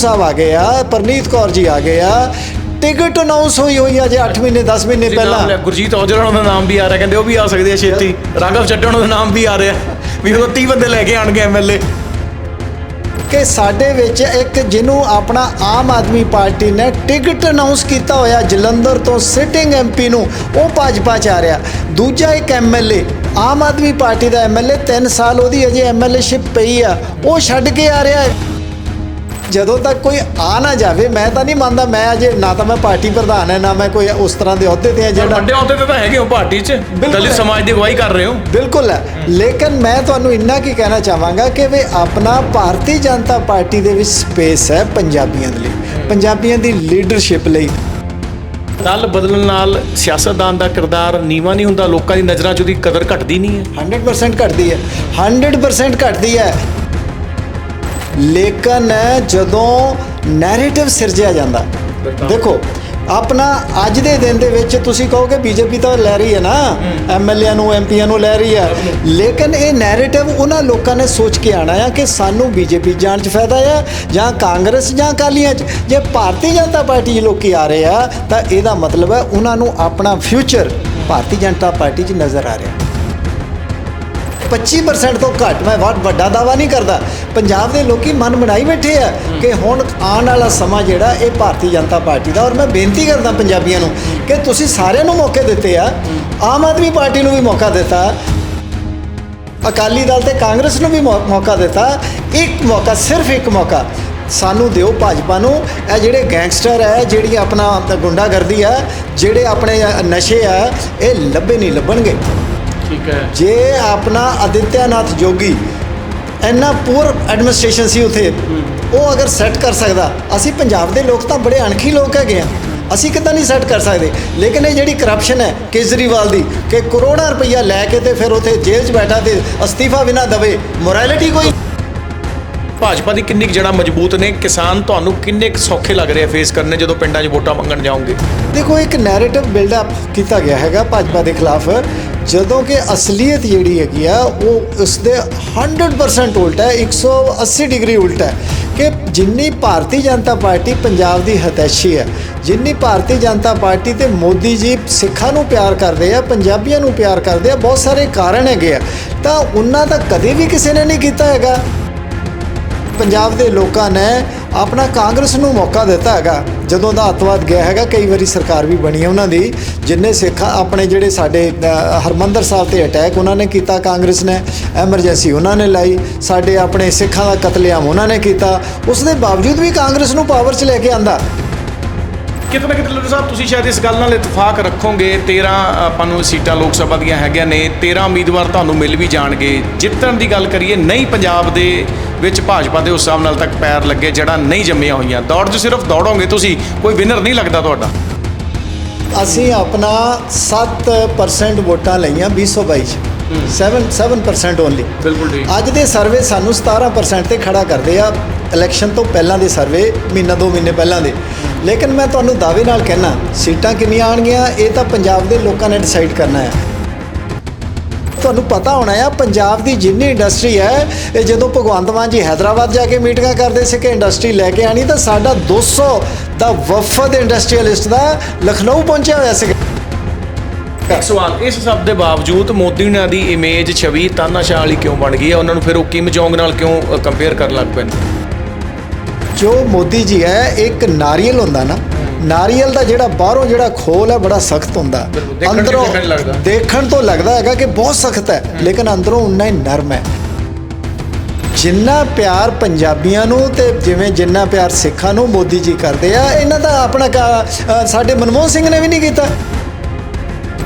ਸਾਹਿਬ ਆ ਗਏ ਆ ਪਰਨੀਤ ਕੌਰ ਜੀ ਆ ਗਏ ਆ। ਟਿਕਟ ਅਨਾਉਂਸ ਹੋਈ ਹੋਈ ਆ ਜੇ 8 ਮਹੀਨੇ 10 ਮਹੀਨੇ ਪਹਿਲਾਂ। ਗੁਰਜੀਤ ਔਜਲਾ ਉਹਨਾਂ ਦਾ ਨਾਮ ਵੀ ਆ ਰਿਹਾ ਕਹਿੰਦੇ ਉਹ ਵੀ ਆ ਸਕਦੇ ਆ ਛੇਤੀ। ਰਾਘਵ ਚੱਡਾ ਉਹਨਾਂ ਦਾ ਨਾਮ ਵੀ ਆ ਰਿਹਾ ਵੀ ਉਹ 30 ਬੰਦੇ ਲੈ ਕੇ ਆਣਗੇ ਐਮਐਲਏ ਕਿ ਸਾਡੇ ਵਿੱਚ ਇੱਕ ਜਿਹਨੂੰ ਆਪਣਾ ਆਮ ਆਦਮੀ ਪਾਰਟੀ ਨੇ ਟਿਕਟ ਅਨਾਉਂਸ ਕੀਤਾ ਹੋਇਆ ਜਲੰਧਰ ਤੋਂ ਸਿਟਿੰਗ ਐਮਪੀ ਨੂੰ ਉਹ ਭਾਜਪਾ ਚ ਆ ਰਿਹਾ। ਦੂਜਾ ਇੱਕ ਐਮਐਲਏ ਆਮ ਆਦਮੀ ਪਾਰਟੀ ਦਾ ਐਮਐਲਏ 3 ਸਾਲ ਉਹਦੀ ਅਜੇ ਐਮਐਲਏਸ਼ਿਪ ਪਈ ਆ ਉਹ ਛੱਡ ਕੇ ਆ ਰਿਹਾ ਹੈ। ਜਦੋਂ ਤੱਕ ਕੋਈ ਆ ਨਾ ਜਾਵੇ ਮੈਂ ਤਾਂ ਨਹੀਂ ਮੰਨਦਾ ਮੈਂ ਅਜੇ ਨਾ ਤਾਂ ਮੈਂ ਪਾਰਟੀ ਪ੍ਰਧਾਨ ਹੈ ਨਾ ਮੈਂ ਕੋਈ ਉਸ ਤਰ੍ਹਾਂ ਦੇ ਅਹੁਦੇ ਤੇ ਆ ਜਿਹੜਾ ਵੱਡੇ ਅਹੁਦੇ ਤੇ ਤਾਂ ਹੈਗੇ ਹੋ ਪਾਰਟੀ 'ਚ। ਦਲਿਤ ਹੈ। ਸਮਾਜ ਦੀ ਅਗਵਾਈ ਕਰ ਰਹੇ ਹੋ। ਬਿਲਕੁਲ ਹੈ। ਲੇਕਿਨ ਮੈਂ ਤੁਹਾਨੂੰ ਇੰਨਾ ਕੀ ਕਹਿਣਾ ਚਾਹਾਂਗਾ ਕਿ ਵੀ ਆਪਣਾ ਭਾਰਤੀ ਜਨਤਾ ਪਾਰਟੀ ਦੇ ਵਿੱਚ ਸਪੇਸ ਹੈ ਪੰਜਾਬੀਆਂ ਦੇ ਲਈ। ਪੰਜਾਬੀਆਂ ਦੀ ਲੀਡਰਸ਼ਿਪ ਲਈ। ਦਲ ਬਦਲਣ ਨਾਲ ਸਿਆਸਤਦਾਨ ਦਾ ਕਿਰਦਾਰ ਨੀਵਾ ਨਹੀਂ ਹੁੰਦਾ ਲੋਕਾਂ ਦੀ ਨਜ਼ਰਾਂ 'ਚ ਉਹਦੀ ਕਦਰ ਘਟਦੀ ਨਹੀਂ ਹੈ। 100% ਘਟਦੀ ਹੈ। 100% ਘਟਦੀ ਹੈ। ਲੇਕਿਨ ਜਦੋਂ ਨੈਰੇਟਿਵ ਸਿਰਜਿਆ ਜਾਂਦਾ ਦੇਖੋ ਆਪਣਾ ਅੱਜ ਦੇ ਦਿਨ ਦੇ ਵਿੱਚ ਤੁਸੀਂ ਕਹੋਗੇ ਬੀਜੇਪੀ ਤਾਂ ਲੈ ਰਹੀ ਹੈ ਨਾ ਐਮਐਲਏ ਨੂੰ ਐਮਪੀਆਂ ਨੂੰ ਲੈ ਰਹੀ ਹੈ। ਲੇਕਿਨ ਇਹ ਨੈਰੇਟਿਵ ਉਹਨਾਂ ਲੋਕਾਂ ਨੇ ਸੋਚ ਕੇ ਆਣਾ ਹੈ ਕਿ ਸਾਨੂੰ ਬੀਜੇਪੀ ਜਾਣ 'ਚ ਫਾਇਦਾ ਹੈ ਜਾਂ ਕਾਂਗਰਸ ਜਾਂ ਅਕਾਲੀਆਂ 'ਚ। ਜੇ ਭਾਰਤੀ ਜਨਤਾ ਪਾਰਟੀ 'ਚ ਲੋਕੀ ਆ ਰਹੇ ਆ ਤਾਂ ਇਹਦਾ ਮਤਲਬ ਹੈ ਉਹਨਾਂ ਨੂੰ ਆਪਣਾ ਫਿਊਚਰ ਭਾਰਤੀ ਜਨਤਾ ਪਾਰਟੀ 'ਚ ਨਜ਼ਰ ਆ ਰਿਹਾ। 25% ਤੋਂ ਘੱਟ। ਮੈਂ ਬਹੁਤ ਵੱਡਾ ਦਾਵਾ ਨਹੀਂ ਕਰਦਾ। ਪੰਜਾਬ ਦੇ ਲੋਕੀ ਮਨ ਬਣਾਈ ਬੈਠੇ ਆ ਕਿ ਹੁਣ ਆਉਣ ਵਾਲਾ ਸਮਾਂ ਜਿਹੜਾ, ਇਹ ਭਾਰਤੀ ਜਨਤਾ ਪਾਰਟੀ ਦਾ। ਔਰ ਮੈਂ ਬੇਨਤੀ ਕਰਦਾ ਪੰਜਾਬੀਆਂ ਨੂੰ ਕਿ ਤੁਸੀਂ ਸਾਰਿਆਂ ਨੂੰ ਮੌਕੇ ਦਿੱਤੇ ਆ। ਆਮ ਆਦਮੀ ਪਾਰਟੀ ਨੂੰ ਵੀ ਮੌਕਾ ਦਿੱਤਾ। ਅਕਾਲੀ ਦਲ ਤੇ ਕਾਂਗਰਸ ਨੂੰ ਵੀ ਮੌਕਾ ਦਿੱਤਾ। ਇੱਕ ਮੌਕਾ, ਸਿਰਫ ਇੱਕ ਮੌਕਾ। ਸਾਨੂੰ ਦਿਓ ਭਾਜਪਾ ਨੂੰ। ਇਹ ਜਿਹੜੇ ਗੈਂਗਸਟਰ ਹੈ ਜਿਹੜੀ ਆਪਣਾ ਗੁੰਡਾਗਰਦੀ ਹੈ, ਜਿਹੜੇ ਆਪਣੇ ਨਸ਼ੇ ਆ ਇਹ ਲੱਭੇ ਨਹੀਂ ਲੱਭਣਗੇ। ਠੀਕ ਹੈ। ਜੇ ਆਪਣਾ ਆਦਿੱਤਿਆਨਾਥ ਜੋਗੀ ਇੰਨਾ ਪੂਰ ਐਡਮਿਨਿਸਟ੍ਰੇਸ਼ਨ ਸੀ ਉਥੇ ਉਹ ਅਗਰ ਸੈੱਟ ਕਰ ਸਕਦਾ ਅਸੀਂ ਪੰਜਾਬ ਦੇ ਲੋਕ ਤਾਂ ਬੜੇ ਅਣਖੀ ਲੋਕ ਹੈਗੇ ਆ। ਅਸੀਂ ਕਿੱਦਾਂ ਨਹੀਂ ਸੈੱਟ ਕਰ ਸਕਦੇ? ਲੇਕਿਨ ਇਹ ਜਿਹੜੀ ਕਰਪਸ਼ਨ ਹੈ ਕੇਜਰੀਵਾਲ ਦੀ ਕਿ ਕਰੋੜਾਂ ਰੁਪਈਆ ਲੈ ਕੇ ਤੇ ਫਿਰ ਉਥੇ ਜੇਲ੍ਹ 'ਚ ਬੈਠਾ ਤੇ ਅਸਤੀਫਾ ਵੀ ਨਾ ਦਵੇ ਮੋਰੈਲਿਟੀ ਕੋਈ ਭਾਜਪਾ ਦੀ ਕਿੰਨੀ ਕੁ ਜੜਾ ਮਜ਼ਬੂਤ ਨੇ? ਕਿਸਾਨ ਤੁਹਾਨੂੰ ਕਿੰਨੇ ਕੁ ਸੌਖੇ ਲੱਗ ਰਹੇ ਆ ਫੇਸ ਕਰਨੇ ਜਦੋਂ ਪਿੰਡਾਂ 'ਚ ਵੋਟਾਂ ਮੰਗਣ ਜਾਓਗੇ? ਦੇਖੋ, ਇੱਕ ਨੈਰੇਟਿਵ ਬਿਲਡ ਅਪ ਕੀਤਾ ਗਿਆ ਹੈਗਾ ਭਾਜਪਾ ਦੇ ਖਿਲਾਫ। ਜਦੋਂ ਕਿ ਅਸਲੀਅਤ ਜਿਹੜੀ ਹੈਗੀ ਆ, ਉਹ ਉਸ ਦੇ 100% ਉਲਟਾ ਹੈ 180 ਡਿਗਰੀ ਉਲਟਾ ਹੈ ਕਿ ਜਿੰਨੀ ਭਾਰਤੀ ਜਨਤਾ ਪਾਰਟੀ ਪੰਜਾਬ ਦੀ ਹਤੈਸ਼ੀ ਹੈ, ਜਿੰਨੀ ਭਾਰਤੀ ਜਨਤਾ ਪਾਰਟੀ ਤੇ ਮੋਦੀ ਜੀ ਸਿੱਖਾਂ ਨੂੰ ਪਿਆਰ ਕਰਦੇ ਆ, ਪੰਜਾਬੀਆਂ ਨੂੰ ਪਿਆਰ ਕਰਦੇ ਆ, ਬਹੁਤ ਸਾਰੇ ਕਾਰਨ ਹੈਗੇ ਆ। ਤਾਂ ਉਹਨਾਂ ਦਾ ਕਦੇ ਵੀ ਕਿਸੇ ਨੇ ਨਹੀਂ ਕੀਤਾ ਹੈਗਾ। ਪੰਜਾਬ ਦੇ ਲੋਕਾਂ ਨੇ ਆਪਣਾ ਕਾਂਗਰਸ ਨੂੰ ਮੌਕਾ ਦਿੱਤਾ ਹੈਗਾ। ਜਦੋਂ ਦਾ ਅੱਤਵਾਦ ਗਿਆ ਹੈਗਾ ਕਈ ਵਾਰੀ ਸਰਕਾਰ ਵੀ ਬਣੀ ਹੈ ਉਹਨਾਂ ਦੀ। ਜਿੰਨੇ ਸਿੱਖ ਆਪਣੇ ਜਿਹੜੇ ਸਾਡੇ ਅ, ਹਰਮੰਦਰ ਸਾਹਿਬ ਤੇ ਅਟੈਕ ਉਹਨਾਂ ਨੇ ਕੀਤਾ ਕਾਂਗਰਸ ਨੇ ਐਮਰਜੈਂਸੀ ਉਹਨਾਂ ਨੇ ਲਾਈ ਸਾਡੇ ਆਪਣੇ ਸਿੱਖਾਂ ਦਾ ਕਤਲੇਆਮ ਉਹਨਾਂ ਨੇ ਕੀਤਾ। ਉਸ ਦੇ ਬਾਵਜੂਦ ਵੀ ਕਾਂਗਰਸ ਨੂੰ ਪਾਵਰ 'ਚ ਲੈ ਕੇ ਆਂਦਾ। ਕਿਤੇ ਨਾ ਕਿਤੇ ਲੱਡੂ ਸਾਹਿਬ, ਤੁਸੀਂ ਸ਼ਾਇਦ ਇਸ ਗੱਲ ਨਾਲ ਇਤਫਾਕ ਰੱਖੋਗੇ 13 ਆਪਾਂ ਨੂੰ ਸੀਟਾਂ ਲੋਕ ਸਭਾ ਦੀਆਂ ਹੈਗੀਆਂ ਨੇ 13 ਉਮੀਦਵਾਰ ਤੁਹਾਨੂੰ ਮਿਲ ਵੀ ਜਾਣਗੇ। ਜਿੱਤਣ ਦੀ ਗੱਲ ਕਰੀਏ, ਨਹੀਂ ਪੰਜਾਬ ਦੇ ਵਿੱਚ ਭਾਜਪਾ ਦੇ ਉਸ ਹਿਸਾਬ ਨਾਲ ਤੱਕ ਪੈਰ ਲੱਗੇ, ਜਿਹੜਾ ਨਹੀਂ ਜੰਮੀਆਂ ਹੋਈਆਂ। ਦੌੜ 'ਚ ਸਿਰਫ ਦੌੜੋਗੇ ਤੁਸੀਂ, ਕੋਈ ਵਿਨਰ ਨਹੀਂ ਲੱਗਦਾ ਤੁਹਾਡਾ? ਅਸੀਂ ਆਪਣਾ 7% ਵੋਟਾਂ ਲਈਆਂ 2022 ਚ। 7 7% ਓਨਲੀ ਬਿਲਕੁਲ ਠੀਕ। ਅੱਜ ਦੇ ਸਰਵੇ ਸਾਨੂੰ 17% ਤੇ ਖੜਾ ਕਰਦੇ ਆ ਇਲੈਕਸ਼ਨ ਤੋਂ ਪਹਿਲਾਂ ਦੇ ਸਰਵੇ ਮਹੀਨਾ ਦੋ ਮਹੀਨੇ ਪਹਿਲਾਂ ਦੇ। ਲੇਕਿਨ ਮੈਂ ਤੁਹਾਨੂੰ ਦਾਅਵੇ ਨਾਲ ਕਹਿਣਾ ਸੀਟਾਂ ਕਿੰਨੀਆਂ ਆਣਗੀਆਂ ਇਹ ਤਾਂ ਪੰਜਾਬ ਦੇ ਲੋਕਾਂ ਨੇ ਡਿਸਾਈਡ ਕਰਨਾ ਹੈ। ਤੁਹਾਨੂੰ ਪਤਾ ਹੋਣਾ ਆ ਪੰਜਾਬ ਦੀ ਜਿੰਨੀ ਇੰਡਸਟਰੀ ਹੈ ਇਹ ਜਦੋਂ ਭਗਵੰਤ ਮਾਨ ਜੀ ਹైదరాబాద్ ਜਾ ਕੇ ਮੀਟਿੰਗਾਂ ਕਰਦੇ ਸੀ ਕਿ ਇੰਡਸਟਰੀ ਲੈ ਕੇ ਆਣੀ ਤਾਂ ਸਾਡਾ 200 ਦਾ ਵਫਦ ਇੰਡਸਟਰੀਅਲਿਸਟ ਦਾ ਲਖਨਊ ਪਹੁੰਚਿਆ ਹੋਇਆ ਸੀ ਇੱਕ ਸਵਾਲ ਇਸ ਸਭ ਦੇ ਬਾਵਜੂਦ ਮੋਦੀ ਨਾਲ ਦੀ ਇਮੇਜ ਛਵੀ ਤਾਨਾਸ਼ਾਹ ਵਾਲੀ ਕਿਉਂ ਬਣ ਗਈ ਹੈ? ਉਹਨਾਂ ਨੂੰ ਫਿਰ ਉਹ ਕਿਮ ਜੋਂਗ ਨਾਲ ਕਿਉਂ ਕੰਪੇਅਰ ਕਰਨ ਲੱਗ ਪਏ ਨੇ? ਜੋ ਮੋਦੀ ਜੀ ਹੈ ਇੱਕ ਨਾਰੀਅਲ ਹੁੰਦਾ ਨਾ ਨਾਰੀਅਲ ਦਾ ਜਿਹੜਾ ਬਾਹਰੋਂ ਜਿਹੜਾ ਖੋਲ ਹੈ ਬੜਾ ਸਖਤ ਹੁੰਦਾ। ਬਿਲਕੁਲ, ਦੇਖਣ ਤੋਂ ਲੱਗਦਾ। ਹੈਗਾ ਕਿ ਬਹੁਤ ਸਖਤ ਹੈ ਲੇਕਿਨ ਅੰਦਰੋਂ ਉਨਾ ਹੀ ਨਰਮ ਹੈ। ਜਿੰਨਾ ਪਿਆਰ ਪੰਜਾਬੀਆਂ ਨੂੰ ਤੇ ਜਿਵੇਂ ਜਿੰਨਾ ਪਿਆਰ ਸਿੱਖਾਂ ਨੂੰ ਮੋਦੀ ਜੀ ਕਰਦੇ ਆ ਇਹਨਾਂ ਦਾ ਆਪਣਾ ਸਾਡੇ ਮਨਮੋਹਨ ਸਿੰਘ ਨੇ ਵੀ ਨਹੀਂ ਕੀਤਾ।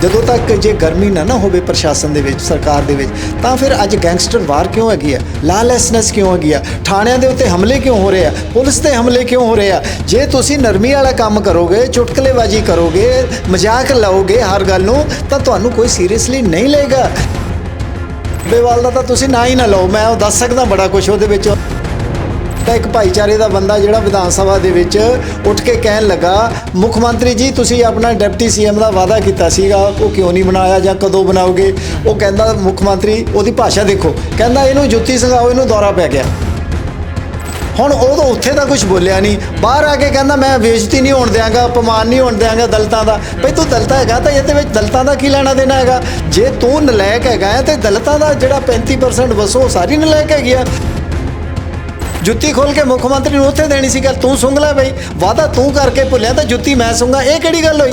ਜਦੋਂ ਤੱਕ ਜੇ ਗਰਮੀ ਨਾ ਨਾ ਹੋਵੇ ਪ੍ਰਸ਼ਾਸਨ ਦੇ ਵਿੱਚ, ਸਰਕਾਰ ਦੇ ਵਿੱਚ, ਤਾਂ ਫਿਰ ਅੱਜ ਗੈਂਗਸਟਰ ਵਾਰ ਕਿਉਂ ਹੈਗੀ ਹੈ ਲਾਲੈਸਨੈਸ ਕਿਉਂ ਹੈਗੀ ਆ? ਥਾਣਿਆਂ ਦੇ ਉੱਤੇ ਹਮਲੇ ਕਿਉਂ ਹੋ ਰਹੇ ਆ? ਪੁਲਿਸ ਤੇ ਹਮਲੇ ਕਿਉਂ ਹੋ ਰਹੇ ਆ? ਜੇ ਤੁਸੀਂ ਨਰਮੀ ਵਾਲਾ ਕੰਮ ਕਰੋਗੇ, ਚੁਟਕਲੇਬਾਜ਼ੀ ਕਰੋਗੇ, ਮਜ਼ਾਕ ਲਾਓਗੇ ਹਰ ਗੱਲ ਨੂੰ, ਤਾਂ ਤੁਹਾਨੂੰ ਕੋਈ ਸੀਰੀਅਸਲੀ ਨਹੀਂ ਲਏਗਾ। ਬੇਵਾਲ ਦਾ ਤਾਂ ਤੁਸੀਂ ਨਾ ਹੀ ਨਾ ਲਓ। ਮੈਂ ਉਹ ਦੱਸ ਸਕਦਾ ਬੜਾ ਕੁਝ ਉਹਦੇ ਵਿੱਚ ਤਾਂ ਇੱਕ ਭਾਈਚਾਰੇ ਦਾ ਬੰਦਾ ਜਿਹੜਾ ਵਿਧਾਨ ਸਭਾ ਦੇ ਵਿੱਚ ਉੱਠ ਕੇ ਕਹਿਣ ਲੱਗਾ, ਮੁੱਖ ਮੰਤਰੀ ਜੀ, ਤੁਸੀਂ ਆਪਣਾ ਡਿਪਟੀ ਸੀਐਮ ਦਾ ਵਾਅਦਾ ਕੀਤਾ ਸੀਗਾ, ਉਹ ਕਿਉਂ ਨਹੀਂ ਬਣਾਇਆ ਜਾਂ ਕਦੋਂ ਬਣਾਓਗੇ? ਉਹ ਕਹਿੰਦਾ, ਮੁੱਖ ਮੰਤਰੀ, ਉਹਦੀ ਭਾਸ਼ਾ ਦੇਖੋ। ਕਹਿੰਦਾ, ਇਹਨੂੰ ਜੁੱਤੀ ਸੰਗਾਓ ਇਹਨੂੰ ਦੌਰਾ ਪੈ ਗਿਆ। ਹੁਣ ਉਹ ਤਾਂ ਉੱਥੇ ਤਾਂ ਕੁਝ ਬੋਲਿਆ ਨਹੀਂ। ਬਾਹਰ ਆ ਕੇ ਕਹਿੰਦਾ, ਮੈਂ ਬੇਇੱਜ਼ਤੀ ਨਹੀਂ ਹੋਣ ਦਿਆਂਗਾ, ਅਪਮਾਨ ਨਹੀਂ ਹੋਣ ਦਿਆਂਗਾ ਦਲਤਾਂ ਦਾ। ਭਈ ਤੂੰ ਦਲਤਾ ਹੈਗਾ ਤਾਂ ਇਹਦੇ ਵਿੱਚ ਦਲਤਾਂ ਦਾ ਕੀ ਲੈਣਾ ਦੇਣਾ ਹੈਗਾ? ਜੇ ਤੂੰ ਨਲਾਇਕ ਹੈਗਾ ਹੈ ਤੇ ਦਲਤਾਂ ਦਾ ਜਿਹੜਾ 35% ਵਸੋ ਉਹ ਸਾਰੀ ਨਲਾਇਕ ਹੈਗੀ ਆ। ਜੁੱਤੀ ਖੋਲ ਕੇ ਮੁੱਖ ਮੰਤਰੀ ਨੂੰ ਉੱਥੇ ਦੇਣੀ ਸੀ ਗੱਲ ਤੂੰ ਸੁੰਘ ਲੈ ਬਈ ਵਾਦਾ ਤੂੰ ਕਰਕੇ ਭੁੱਲਿਆ ਤਾਂ ਜੁੱਤੀ ਮੈਂ ਸੁੰਘਾਂ। ਇਹ ਕਿਹੜੀ ਗੱਲ ਹੋਈ?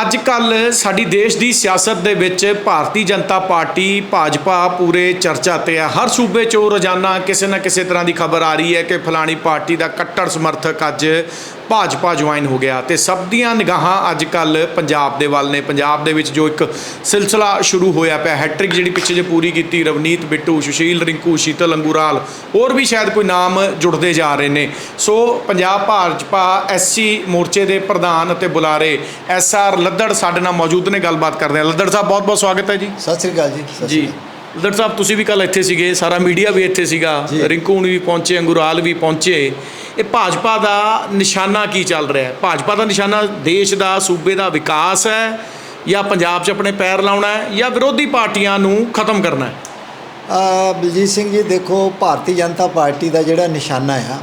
ਅੱਜ ਕੱਲ ਸਾਡੀ ਦੇਸ਼ ਦੀ ਸਿਆਸਤ ਦੇ ਵਿੱਚ ਭਾਰਤੀ ਜਨਤਾ ਪਾਰਟੀ, ਭਾਜਪਾ ਪੂਰੇ ਚਰਚਾ ਤੇ ਹੈ ਹਰ ਸੂਬੇ 'ਚੋਂ ਰੋਜ਼ਾਨਾ ਕਿਸੇ ਨਾ ਕਿਸੇ ਤਰ੍ਹਾਂ ਦੀ ਖਬਰ ਆ ਰਹੀ ਹੈ ਕਿ ਫਲਾਣੀ ਪਾਰਟੀ ਦਾ ਕੱਟੜ ਸਮਰਥਕ ਅੱਜ ਭਾਜਪਾ ਜੁਆਇਨ ਹੋ ਗਿਆ ਤੇ ਸਭ ਦੀਆਂ ਨਿਗਾਹਾਂ ਅੱਜ ਕੱਲ ਪੰਜਾਬ ਦੇ ਵੱਲ ਨੇ। ਪੰਜਾਬ ਦੇ ਵਿੱਚ ਜੋ ਇੱਕ ਸਿਲਸਿਲਾ ਸ਼ੁਰੂ ਹੋਇਆ ਪਿਆ, ਹੈਟ੍ਰਿਕ ਜਿਹੜੀ ਪਿੱਛੇ ਜੇ ਪੂਰੀ ਕੀਤੀ, ਰਵਨੀਤ, ਬਿੱਟੂ, ਸੁਸ਼ੀਲ, ਰਿੰਕੂ, ਸ਼ੀਤਲ, ਅੰਗੂਰਾਲ, ਹੋਰ ਵੀ ਸ਼ਾਇਦ ਕੋਈ ਨਾਮ ਜੁੜਦੇ ਜਾ ਰਹੇ ਨੇ। ਸੋ ਪੰਜਾਬ ਭਾਜਪਾ ਐਸਸੀ ਮੋਰਚੇ ਦੇ ਪ੍ਰਧਾਨ ਅਤੇ ਬੁਲਾਰੇ ਐਸ ਆਰ ਲੱਦੜ ਸਾਡੇ ਨਾਲ ਮੌਜੂਦ ਨੇ ਗੱਲਬਾਤ ਕਰਦੇ ਹਾਂ। ਲੱਦੜ ਸਾਹਿਬ ਬਹੁਤ ਬਹੁਤ ਸਵਾਗਤ ਹੈ ਜੀ। ਸਤਿ ਸ੍ਰੀ ਅਕਾਲ ਜੀ ਸਤਿ ਸ੍ਰੀ ਜੀ। ਅਕਾਲ। ਲੱਦੜ ਸਾਹਿਬ ਤੁਸੀਂ ਵੀ ਕੱਲ ਇੱਥੇ ਸੀਗੇ ਸਾਰਾ ਮੀਡੀਆ ਵੀ ਇੱਥੇ ਸੀਗਾ ਜੀ। ਰਿੰਕੂ ਹੁਣੀ ਵੀ ਪਹੁੰਚੇ ਅੰਗੂਰਾਲ ਵੀ ਪਹੁੰਚੇ। ਇਹ ਭਾਜਪਾ ਦਾ ਨਿਸ਼ਾਨਾ ਕੀ ਚੱਲ ਰਿਹਾ ਹੈ? ਭਾਜਪਾ ਦਾ ਨਿਸ਼ਾਨਾ ਦੇਸ਼ ਦਾ ਸੂਬੇ ਦਾ ਵਿਕਾਸ ਹੈ ਜਾਂ ਪੰਜਾਬ 'ਚ ਆਪਣੇ ਪੈਰ ਲਾਉਣਾ ਹੈ ਜਾਂ ਵਿਰੋਧੀ ਪਾਰਟੀਆਂ ਨੂੰ ਖਤਮ ਕਰਨਾ ਹੈ? ਆ ਬਲਜੀਤ ਸਿੰਘ ਜੀ ਦੇਖੋ ਭਾਰਤੀ ਜਨਤਾ ਪਾਰਟੀ ਦਾ ਜਿਹੜਾ ਨਿਸ਼ਾਨਾ ਆ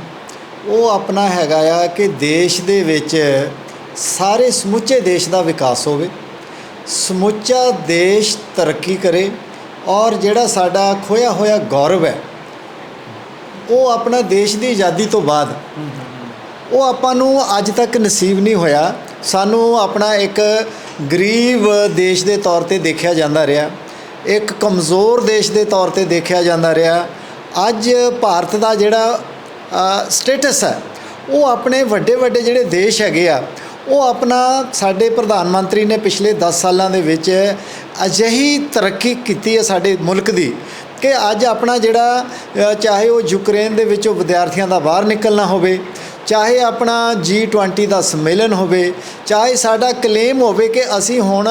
ਉਹ ਆਪਣਾ ਹੈਗਾ ਆ ਕਿ ਦੇਸ਼ ਦੇ ਵਿੱਚ ਸਾਰੇ ਸਮੁੱਚੇ ਦੇਸ਼ ਦਾ ਵਿਕਾਸ ਹੋਵੇ, ਸਮੁੱਚਾ ਦੇਸ਼ ਤਰੱਕੀ ਕਰੇ ਔਰ ਜਿਹੜਾ ਸਾਡਾ ਖੋਇਆ ਹੋਇਆ ਗੌਰਵ ਹੈ, ਉਹ ਆਪਣਾ ਦੇਸ਼ ਦੀ ਆਜ਼ਾਦੀ ਤੋਂ ਬਾਅਦ, ਉਹ ਆਪਾਂ ਨੂੰ ਅੱਜ ਤੱਕ ਨਸੀਬ ਨਹੀਂ ਹੋਇਆ। ਸਾਨੂੰ ਆਪਣਾ ਇੱਕ ਗਰੀਬ ਦੇਸ਼ ਦੇ ਤੌਰ ਤੇ ਦੇਖਿਆ ਜਾਂਦਾ ਰਿਹਾ, ਇੱਕ ਕਮਜ਼ੋਰ ਦੇਸ਼ ਦੇ ਤੌਰ ਤੇ ਦੇਖਿਆ ਜਾਂਦਾ ਰਿਹਾ। ਅੱਜ ਭਾਰਤ ਦਾ ਜਿਹੜਾ ਸਟੇਟਸ ਹੈ, ਉਹ ਆਪਣੇ ਵੱਡੇ ਵੱਡੇ ਜਿਹੜੇ ਦੇਸ਼ ਹੈਗੇ ਆ ਉਹ ਆਪਣਾ ਸਾਡੇ ਪ੍ਰਧਾਨ ਮੰਤਰੀ ਨੇ ਪਿਛਲੇ 10 ਸਾਲਾਂ ਦੇ ਵਿੱਚ ਅਜਿਹੀ ਤਰੱਕੀ ਕੀਤੀ ਹੈ ਸਾਡੇ ਮੁਲਕ ਦੀ ਕਿ ਅੱਜ ਆਪਣਾ ਜਿਹੜਾ ਚਾਹੇ ਉਹ ਯੂਕਰੇਨ ਦੇ ਵਿੱਚੋਂ ਵਿਦਿਆਰਥੀਆਂ ਦਾ ਬਾਹਰ ਨਿਕਲਣਾ ਹੋਵੇ ਚਾਹੇ ਆਪਣਾ G20 ਦਾ ਸੰਮੇਲਨ ਹੋਵੇ ਚਾਹੇ ਸਾਡਾ ਕਲੇਮ ਹੋਵੇ ਕਿ ਅਸੀਂ ਹੁਣ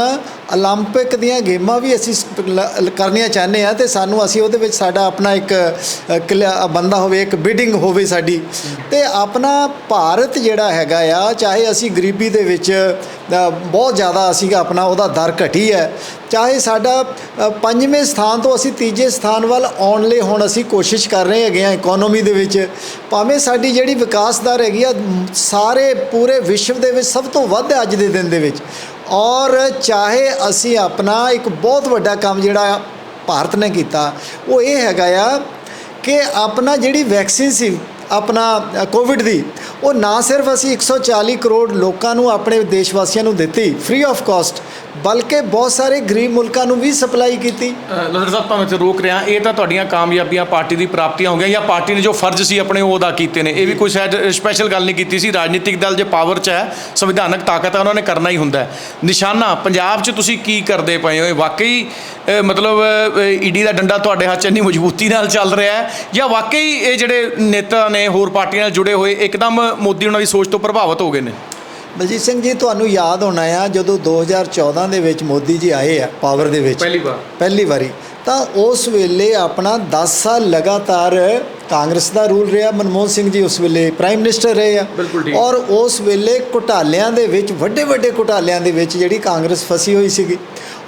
올림픽 ਦੀਆਂ ਗੇਮਾਂ ਵੀ ਅਸੀਂ ਸ- ਲ- ਕਰਨੀਆਂ ਚਾਹੁੰਦੇ ਆ ਤੇ ਸਾਨੂੰ ਅਸੀਂ ਉਹਦੇ ਵਿੱਚ ਸਾਡਾ ਆਪਣਾ ਇੱਕ ਅ, ਕਲਿਆ- ਬੰਦਾ ਹੋਵੇ ਇੱਕ ਬਿਡਿੰਗ ਹੋਵੇ ਸਾਡੀ ਤੇ ਆਪਣਾ ਭਾਰਤ ਜਿਹੜਾ ਹੈਗਾ ਆ ਚਾਹੇ ਅਸੀਂ ਗਰੀਬੀ ਦੇ ਵਿੱਚ ਅ, ਬਹੁਤ ਜ਼ਿਆਦਾ ਅਸੀਂ ਆਪਣਾ ਉਹਦਾ ਦਰ ਘਟੀ ਹੈ ਚਾਹੇ ਸਾਡਾ ਅ, ਪੰਜਵੇਂ ਸਥਾਨ ਤੋਂ ਅਸੀਂ ਤੀਜੇ ਸਥਾਨ ਵੱਲ ਆਉਣ ਲਈ ਹੁਣ ਅਸੀਂ ਕੋਸ਼ਿਸ਼ ਕਰ ਰਹੇ ਹੈਗੇ ਆ ਇਕਨੋਮੀ ਦੇ ਵਿੱਚ ਭਾਵੇਂ ਸਾਡੀ ਜਿਹੜੀ ਵਿਕਾਸ ਦਰ ਹੈਗੀ ਆ, ਸਾਰੇ ਪੂਰੇ ਵਿਸ਼ਵ ਦੇ ਵਿੱਚ ਸਭ ਤੋਂ ਵੱਧ ਅੱਜ ਦੇ ਦਿਨ ਦੇ ਵਿੱਚ। ਔਰ ਚਾਹੇ ਅਸੀਂ ਆਪਣਾ ਇੱਕ ਬਹੁਤ ਵੱਡਾ ਕੰਮ ਜਿਹੜਾ ਭਾਰਤ ਨੇ ਕੀਤਾ, ਉਹ ਇਹ ਹੈਗਾ ਆ ਕਿ ਆਪਣਾ ਜਿਹੜੀ ਵੈਕਸੀਨ ਸੀ, ਆਪਣਾ ਕੋਵਿਡ ਦੀ, ਉਹ ਨਾ ਸਿਰਫ ਅਸੀਂ 140 ਕਰੋੜ ਲੋਕਾਂ ਨੂੰ, ਆਪਣੇ ਦੇਸ਼ ਵਾਸੀਆਂ ਨੂੰ ਦਿੱਤੀ ਫ੍ਰੀ ਆਫ ਕਾਸਟ ਬਲਕਿ ਬਹੁਤ ਸਾਰੇ ਗਰੀਬ ਮੁਲਕਾਂ ਨੂੰ ਵੀ ਸਪਲਾਈ ਕੀਤੀ। ਲੱਦੜ ਸਾਹਿਬ ਤੁਹਾਨੂੰ ਇੱਥੇ ਰੋਕ ਰਿਹਾ ਇਹ ਤਾਂ ਤੁਹਾਡੀਆਂ ਕਾਮਯਾਬੀਆਂ ਪਾਰਟੀ ਦੀ ਪ੍ਰਾਪਤੀਆਂ ਹੋ ਗਈਆਂ ਜਾਂ ਪਾਰਟੀ ਨੇ ਜੋ ਫਰਜ਼ ਸੀ ਆਪਣੇ ਉਹ ਅਦਾ ਕੀਤੇ ਨੇ। ਇਹ ਵੀ ਕੋਈ ਸ਼ਾਇਦ ਸਪੈਸ਼ਲ ਗੱਲ ਨਹੀਂ ਕੀਤੀ ਸੀ। ਰਾਜਨੀਤਿਕ ਦਲ ਜੇ ਪਾਵਰ 'ਚ ਹੈ ਸੰਵਿਧਾਨਕ ਤਾਕਤ ਹੈ ਉਹਨਾਂ ਨੇ ਕਰਨਾ ਹੀ ਹੁੰਦਾ ਨਿਸ਼ਾਨਾ ਪੰਜਾਬ 'ਚ ਤੁਸੀਂ ਕੀ ਕਰਦੇ ਪਏ ਹੋ? ਇਹ ਵਾਕਈ ਅ, ਮਤਲਬ ਈਡੀ ਦਾ ਡੰਡਾ ਤੁਹਾਡੇ ਹੱਥ 'ਚ ਇੰਨੀ ਮਜ਼ਬੂਤੀ ਨਾਲ ਚੱਲ ਰਿਹਾ ਹੈ ਜਾਂ ਵਾਕਈ ਇਹ ਜਿਹੜੇ ਨੇਤਾ ਨੇ ਹੋਰ ਪਾਰਟੀਆਂ ਨਾਲ ਜੁੜੇ ਹੋਏ ਇੱਕਦਮ ਮੋਦੀ ਉਹਨਾਂ ਦੀ ਸੋਚ ਤੋਂ ਪ੍ਰਭਾਵਿਤ ਹੋ ਗਏ ਨੇ? ਬਲਜੀਤ ਸਿੰਘ ਜੀ ਤੁਹਾਨੂੰ ਯਾਦ ਹੋਣਾ ਆ ਜਦੋਂ 2014 ਦੇ ਵਿੱਚ ਮੋਦੀ ਜੀ ਆਏ ਆ ਪਾਵਰ ਦੇ ਵਿੱਚ। ਪਹਿਲੀ ਵਾਰ। ਪਹਿਲੀ ਵਾਰੀ। ਤਾਂ ਉਸ ਵੇਲੇ ਆਪਣਾ 10 ਸਾਲ ਲਗਾਤਾਰ ਕਾਂਗਰਸ ਦਾ ਰੂਲ ਰਿਹਾ ਮਨਮੋਹਨ ਸਿੰਘ ਜੀ ਉਸ ਵੇਲੇ ਪ੍ਰਾਈਮ ਮਿਨਿਸਟਰ ਰਹੇ ਆ। ਬਿਲਕੁਲ ਠੀਕ। ਔਰ ਉਸ ਵੇਲੇ ਘੁਟਾਲਿਆਂ ਦੇ ਵਿੱਚ ਵੱਡੇ ਵੱਡੇ ਘੁਟਾਲਿਆਂ ਦੇ ਵਿੱਚ ਜਿਹੜੀ ਕਾਂਗਰਸ ਫਸੀ ਹੋਈ ਸੀਗੀ।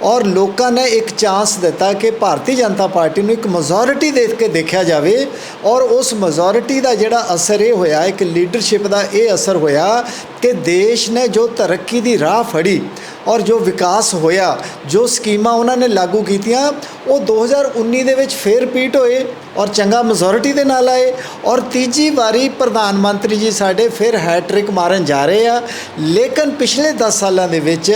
ਔਰ ਲੋਕਾਂ ਨੇ ਇੱਕ ਚਾਂਸ ਦਿੱਤਾ ਕਿ ਭਾਰਤੀ ਜਨਤਾ ਪਾਰਟੀ ਨੂੰ ਇੱਕ ਮੈਜੋਰਿਟੀ ਦੇ ਕੇ ਦੇਖਿਆ ਜਾਵੇ। ਔਰ ਉਸ ਮੈਜੋਰਿਟੀ ਦਾ ਜਿਹੜਾ ਅਸਰ ਇਹ ਹੋਇਆ ਇੱਕ ਲੀਡਰਸ਼ਿਪ ਦਾ ਇਹ ਅਸਰ ਹੋਇਆ ਕਿ ਦੇਸ਼ ਨੇ ਜੋ ਤਰੱਕੀ ਦੀ ਰਾਹ ਫੜੀ ਔਰ ਜੋ ਵਿਕਾਸ ਹੋਇਆ ਜੋ ਸਕੀਮਾਂ ਉਹਨਾਂ ਨੇ ਲਾਗੂ ਕੀਤੀਆਂ ਉਹ 2019 ਦੇ ਵਿੱਚ ਫੇਰ ਰਿਪੀਟ ਹੋਏ। ਔਰ ਚੰਗਾ ਮੈਜੋਰਿਟੀ ਦੇ ਨਾਲ ਆਏ ਔਰ ਤੀਜੀ ਵਾਰੀ ਪ੍ਰਧਾਨ ਮੰਤਰੀ ਜੀ ਸਾਡੇ ਫਿਰ ਹੈਟ੍ਰਿਕ ਮਾਰਨ ਜਾ ਰਹੇ ਆ। ਲੇਕਿਨ ਪਿਛਲੇ 10 ਸਾਲਾਂ ਦੇ ਵਿੱਚ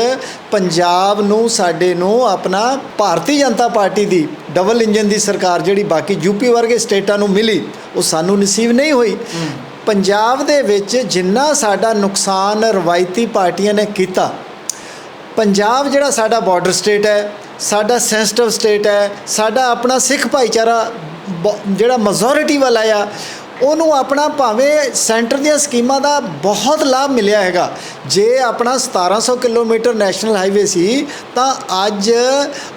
ਪੰਜਾਬ ਨੂੰ, ਸਾਡੇ ਨੂੰ ਆਪਣਾ ਭਾਰਤੀ ਜਨਤਾ ਪਾਰਟੀ ਦੀ ਡਬਲ ਇੰਜਨ ਦੀ ਸਰਕਾਰ ਜਿਹੜੀ ਬਾਕੀ ਯੂਪੀ ਵਰਗੇ ਸਟੇਟਾਂ ਨੂੰ ਮਿਲੀ, ਉਹ ਸਾਨੂੰ ਨਸੀਬ ਨਹੀਂ ਹੋਈ। ਪੰਜਾਬ ਦੇ ਵਿੱਚ ਜਿੰਨਾ ਸਾਡਾ ਨੁਕਸਾਨ ਰਵਾਇਤੀ ਪਾਰਟੀਆਂ ਨੇ ਕੀਤਾ, ਪੰਜਾਬ ਜਿਹੜਾ ਸਾਡਾ ਬਾਰਡਰ ਸਟੇਟ ਹੈ ਸਾਡਾ ਸੈਂਸਿਟਿਵ ਸਟੇਟ ਹੈ, ਸਾਡਾ ਆਪਣਾ ਸਿੱਖ ਭਾਈਚਾਰਾ ਬ- ਜਿਹੜਾ ਮੈਜੋਰਿਟੀ ਵਾਲਾ ਆ, ਉਹਨੂੰ ਆਪਣਾ ਭਾਵੇਂ ਸੈਂਟਰ ਦੀਆਂ ਸਕੀਮਾਂ ਦਾ ਬਹੁਤ ਲਾਭ ਮਿਲਿਆ ਹੈਗਾ। ਜੇ ਆਪਣਾ 1700 ਕਿਲੋਮੀਟਰ ਨੈਸ਼ਨਲ ਹਾਈਵੇ ਸੀ, ਤਾਂ ਅੱਜ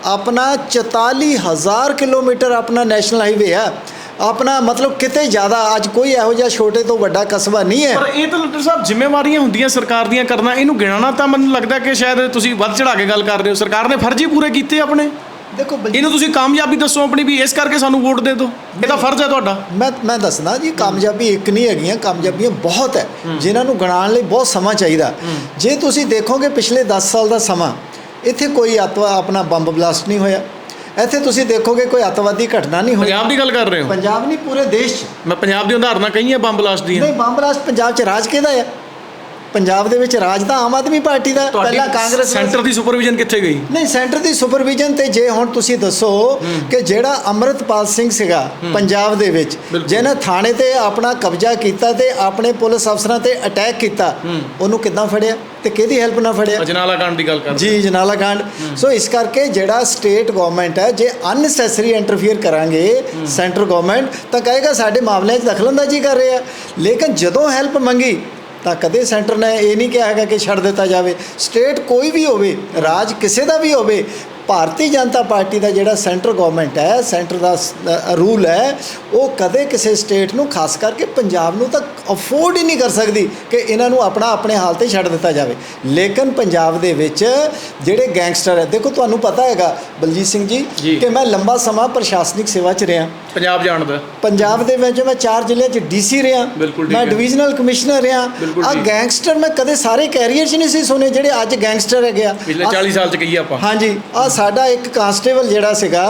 ਆਪਣਾ 44000 ਕਿਲੋਮੀਟਰ ਆਪਣਾ ਨੈਸ਼ਨਲ ਹਾਈਵੇ ਆ। ਆਪਣਾ ਮਤਲਬ ਕਿਤੇ ਜ਼ਿਆਦਾ ਅੱਜ ਕੋਈ ਇਹੋ ਜਿਹਾ ਛੋਟੇ ਤੋਂ ਵੱਡਾ ਕਸਬਾ ਨਹੀਂ ਹੈ। ਪਰ ਇਹ ਤਾਂ ਡਾਕਟਰ ਸਾਹਿਬ ਜ਼ਿੰਮੇਵਾਰੀਆਂ ਹੁੰਦੀਆਂ ਸਰਕਾਰ ਦੀਆਂ ਕਰਨਾ ਇਹਨੂੰ ਗਿਣਾਉਣਾ ਤਾਂ ਮੈਨੂੰ ਲੱਗਦਾ ਕਿ ਸ਼ਾਇਦ ਤੁਸੀਂ ਵੱਧ ਚੜਾ ਕੇ ਗੱਲ ਕਰ ਰਹੇ ਹੋ। ਸਰਕਾਰ ਨੇ ਫਰਜ਼ ਹੀ ਪੂਰੇ ਕੀਤੇ ਆਪਣੇ। ਦੇਖੋ ਇਹਨੂੰ ਤੁਸੀਂ ਕਾਮਯਾਬੀ ਦੱਸੋ ਆਪਣੀ ਵੀ ਇਸ ਕਰਕੇ ਸਾਨੂੰ ਵੋਟ ਦੇ ਦਿਓ। ਇਹ ਤਾਂ ਫਰਜ਼ ਹੈ ਤੁਹਾਡਾ। ਮੈਂ ਮੈਂ ਦੱਸਣਾ ਜੀ ਕਾਮਯਾਬੀ ਇੱਕ ਨਹੀਂ ਹੈਗੀਆਂ ਕਾਮਯਾਬੀਆਂ ਬਹੁਤ ਹੈ। ਜਿਨ੍ਹਾਂ ਨੂੰ ਗਣਾਉਣ ਲਈ ਬਹੁਤ ਸਮਾਂ ਚਾਹੀਦਾ। ਜੇ ਤੁਸੀਂ ਦੇਖੋਗੇ ਪਿਛਲੇ 10 ਸਾਲ ਦਾ ਸਮਾਂ ਇੱਥੇ ਕੋਈ ਆਪਣਾ ਬੰਬ ਬਲਾਸਟ ਨਹੀਂ ਹੋਇਆ। ਇੱਥੇ ਤੁਸੀਂ ਦੇਖੋਗੇ ਕੋਈ ਅਤਵਾਦੀ ਘਟਨਾ ਨਹੀਂ ਹੋਈ। ਪੰਜਾਬ ਦੀ ਗੱਲ ਕਰ ਰਹੇ ਹੋ? ਪੰਜਾਬ ਨਹੀਂ ਪੂਰੇ ਦੇਸ਼ 'ਚ। ਮੈਂ ਪੰਜਾਬ ਦੀ ਉਦਾਹਰਨਾਂ ਕਹੀਆਂ ਬੰਬ ਬਲਾਸਟ ਦੀਆਂ। ਨਹੀਂ ਬੰਬ ਬਲਾਸਟ ਪੰਜਾਬ 'ਚ ਰਾਜ ਕਿਹਦਾ ਹੈ ਪੰਜਾਬ ਦੇ ਵਿੱਚ ਰਾਜ ਤਾਂ ਆਮ ਆਦਮੀ ਪਾਰਟੀ ਦਾ ਪਹਿਲਾਂ ਕਾਂਗਰਸ ਸੈਂਟਰ ਦੀ ਸੁਪਰਵਿਜ਼ਨ ਕਿੱਥੇ ਗਈ? ਨਹੀਂ ਸੈਂਟਰ ਦੀ ਸੁਪਰਵਿਜ਼ਨ ਤੇ ਜੇ ਹੁਣ ਤੁਸੀਂ ਦੱਸੋ ਕਿ ਜਿਹੜਾ ਅਮਰਤਪਾਲ ਸਿੰਘ ਸੀਗਾ ਪੰਜਾਬ ਦੇ ਵਿੱਚ। ਜਿਹਨੇ ਥਾਣੇ ਤੇ ਆਪਣਾ ਕਬਜ਼ਾ ਕੀਤਾ ਤੇ ਆਪਣੇ ਪੁਲਿਸ ਅਫਸਰਾਂ ਤੇ ਅਟੈਕ ਕੀਤਾ ਉਹਨੂੰ ਕਿੱਦਾਂ ਫੜਿਆ ਤੇ ਕਿਹਦੀ ਹੈਲਪ ਨਾਲ ਫੜਿਆ? ਅਜਨਾਲਾ ਕਾਂਡ ਦੀ ਗੱਲ ਕਰ ਜੀ ਜਨਾਲਾ ਕਾਂਡ। ਸੋ ਇਸ ਕਰਕੇ ਜਿਹੜਾ ਸਟੇਟ ਗਵਰਨਮੈਂਟ ਹੈ ਜੇ ਅਨਸੈਸਰੀ ਇੰਟਰਫੀਅਰ ਕਰਾਂਗੇ ਸੈਂਟਰ ਗਵਰਨਮੈਂਟ ਤਾਂ ਕਹੇਗਾ ਸਾਡੇ ਮਾਮਲਿਆਂ 'ਚ ਦਖਲਅੰਦਾਜ਼ੀ ਕਰ ਰਹੇ। ਆ ਲੇਕਿਨ ਜਦੋਂ ਹੈਲਪ ਮੰਗੀ ਤਾਂ ਕਦੇ ਸੈਂਟਰ ਨੇ ਇਹ ਨਹੀਂ ਕਿਹਾ ਹੈਗਾ ਕਿ ਛੱਡ ਦਿੱਤਾ ਜਾਵੇ। ਸਟੇਟ ਕੋਈ ਵੀ ਹੋਵੇ, ਰਾਜ ਕਿਸੇ ਦਾ ਵੀ ਹੋਵੇ ਭਾਰਤੀ ਜਨਤਾ ਪਾਰਟੀ ਦਾ ਜਿਹੜਾ ਸੈਂਟਰ ਗਵਰਨਮੈਂਟ ਹੈ ਸੈਂਟਰ ਦਾ ਰੂਲ ਹੈ ਉਹ ਕਦੇ ਕਿਸੇ ਸਟੇਟ ਨੂੰ ਖਾਸ ਕਰਕੇ ਪੰਜਾਬ ਨੂੰ ਤਾਂ ਅਫੋਰਡ ਹੀ ਨਹੀਂ ਕਰ ਸਕਦੀ ਕਿ ਇਹਨਾਂ ਨੂੰ ਆਪਣਾ ਆਪਣੇ ਹਾਲ ਤੇ ਛੱਡ ਦਿੱਤਾ ਜਾਵੇ। ਲੇਕਿਨ ਪੰਜਾਬ ਦੇ ਵਿੱਚ ਜਿਹੜੇ ਗੈਂਗਸਟਰ ਹੈ ਦੇਖੋ ਤੁਹਾਨੂੰ ਪਤਾ ਹੈਗਾ ਬਲਜੀਤ ਸਿੰਘ ਜੀ। ਕਿ ਮੈਂ ਲੰਬਾ ਸਮਾਂ ਪ੍ਰਸ਼ਾਸਨਿਕ ਸੇਵਾ 'ਚ ਰਿਹਾ। ਪੰਜਾਬ ਜਾਣਦਾ ਪੰਜਾਬ ਦੇ ਵਿੱਚ ਮੈਂ ਚਾਰ ਜ਼ਿਲ੍ਹਿਆਂ 'ਚ ਡੀਸੀ ਰਿਹਾ। ਮੈਂ। ਡਿਵੀਜ਼ਨਲ ਕਮਿਸ਼ਨਰ ਰਿਹਾ। ਆ। ਗੈਂਗਸਟਰ ਮੈਂ ਕਦੇ ਸਾਰੇ ਕੈਰੀਅਰ 'ਚ ਨਹੀਂ ਸੀ ਸੁਣੇ ਜਿਹੜੇ ਅੱਜ ਗੈਂਗਸਟਰ ਹੈਗੇ ਆ। ਪਿਛਲੇ ਆਹ 40 ਸਾਲ ਚ ਕਹੀਏ ਆਪਾਂ। ਹਾਂਜੀ। ਆ ਸਾਡਾ ਇੱਕ ਕਾਂਸਟੇਬਲ ਜਿਹੜਾ ਸੀਗਾ